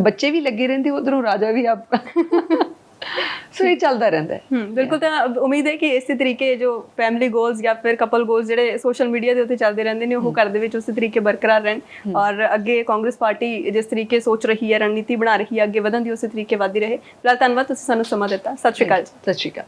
ਬੱਚੇ ਵੀ ਲੱਗੇ ਰਹਿੰਦੇ ਉਧਰੋਂ ਰਾਜਾ ਵੀ ਆਪ। ਸੋ ਇਹ ਚੱਲਦਾ ਰਹਿੰਦਾ ਹੈ। ਹੂੰ ਬਿਲਕੁਲ ਤਾਂ ਉਮੀਦ ਹੈ ਕਿ ਇਸੇ ਤਰੀਕੇ ਜੋ ਫੈਮਿਲੀ ਗੋਲਸ ਜਾਂ ਫਿਰ ਕਪਲ ਗੋਲਸ ਜਿਹੜੇ ਸੋਸ਼ਲ ਮੀਡੀਆ ਦੇ ਉੱਤੇ ਚੱਲਦੇ ਰਹਿੰਦੇ ਨੇ ਉਹ ਘਰ ਦੇ ਵਿੱਚ ਉਸੇ ਤਰੀਕੇ ਬਰਕਰਾਰ ਰਹਿਣ। ਔਰ ਅੱਗੇ ਕਾਂਗਰਸ ਪਾਰਟੀ ਜਿਸ ਤਰੀਕੇ ਸੋਚ ਰਹੀ ਹੈ ਰਣਨੀਤੀ ਬਣਾ ਰਹੀ ਹੈ ਅੱਗੇ ਵਧਣ ਦੀ ਉਸੇ ਤਰੀਕੇ ਵਧਦੀ ਰਹੇ। ਫਿਲਹਾਲ ਧੰਨਵਾਦ ਤੁਸੀਂ ਸਾਨੂੰ ਸਮਾਂ ਦਿੱਤਾ। ਸਤਿ ਸ਼੍ਰੀ ਅਕਾਲ ਸਤਿ ਸ਼੍ਰੀ ਅਕਾਲ।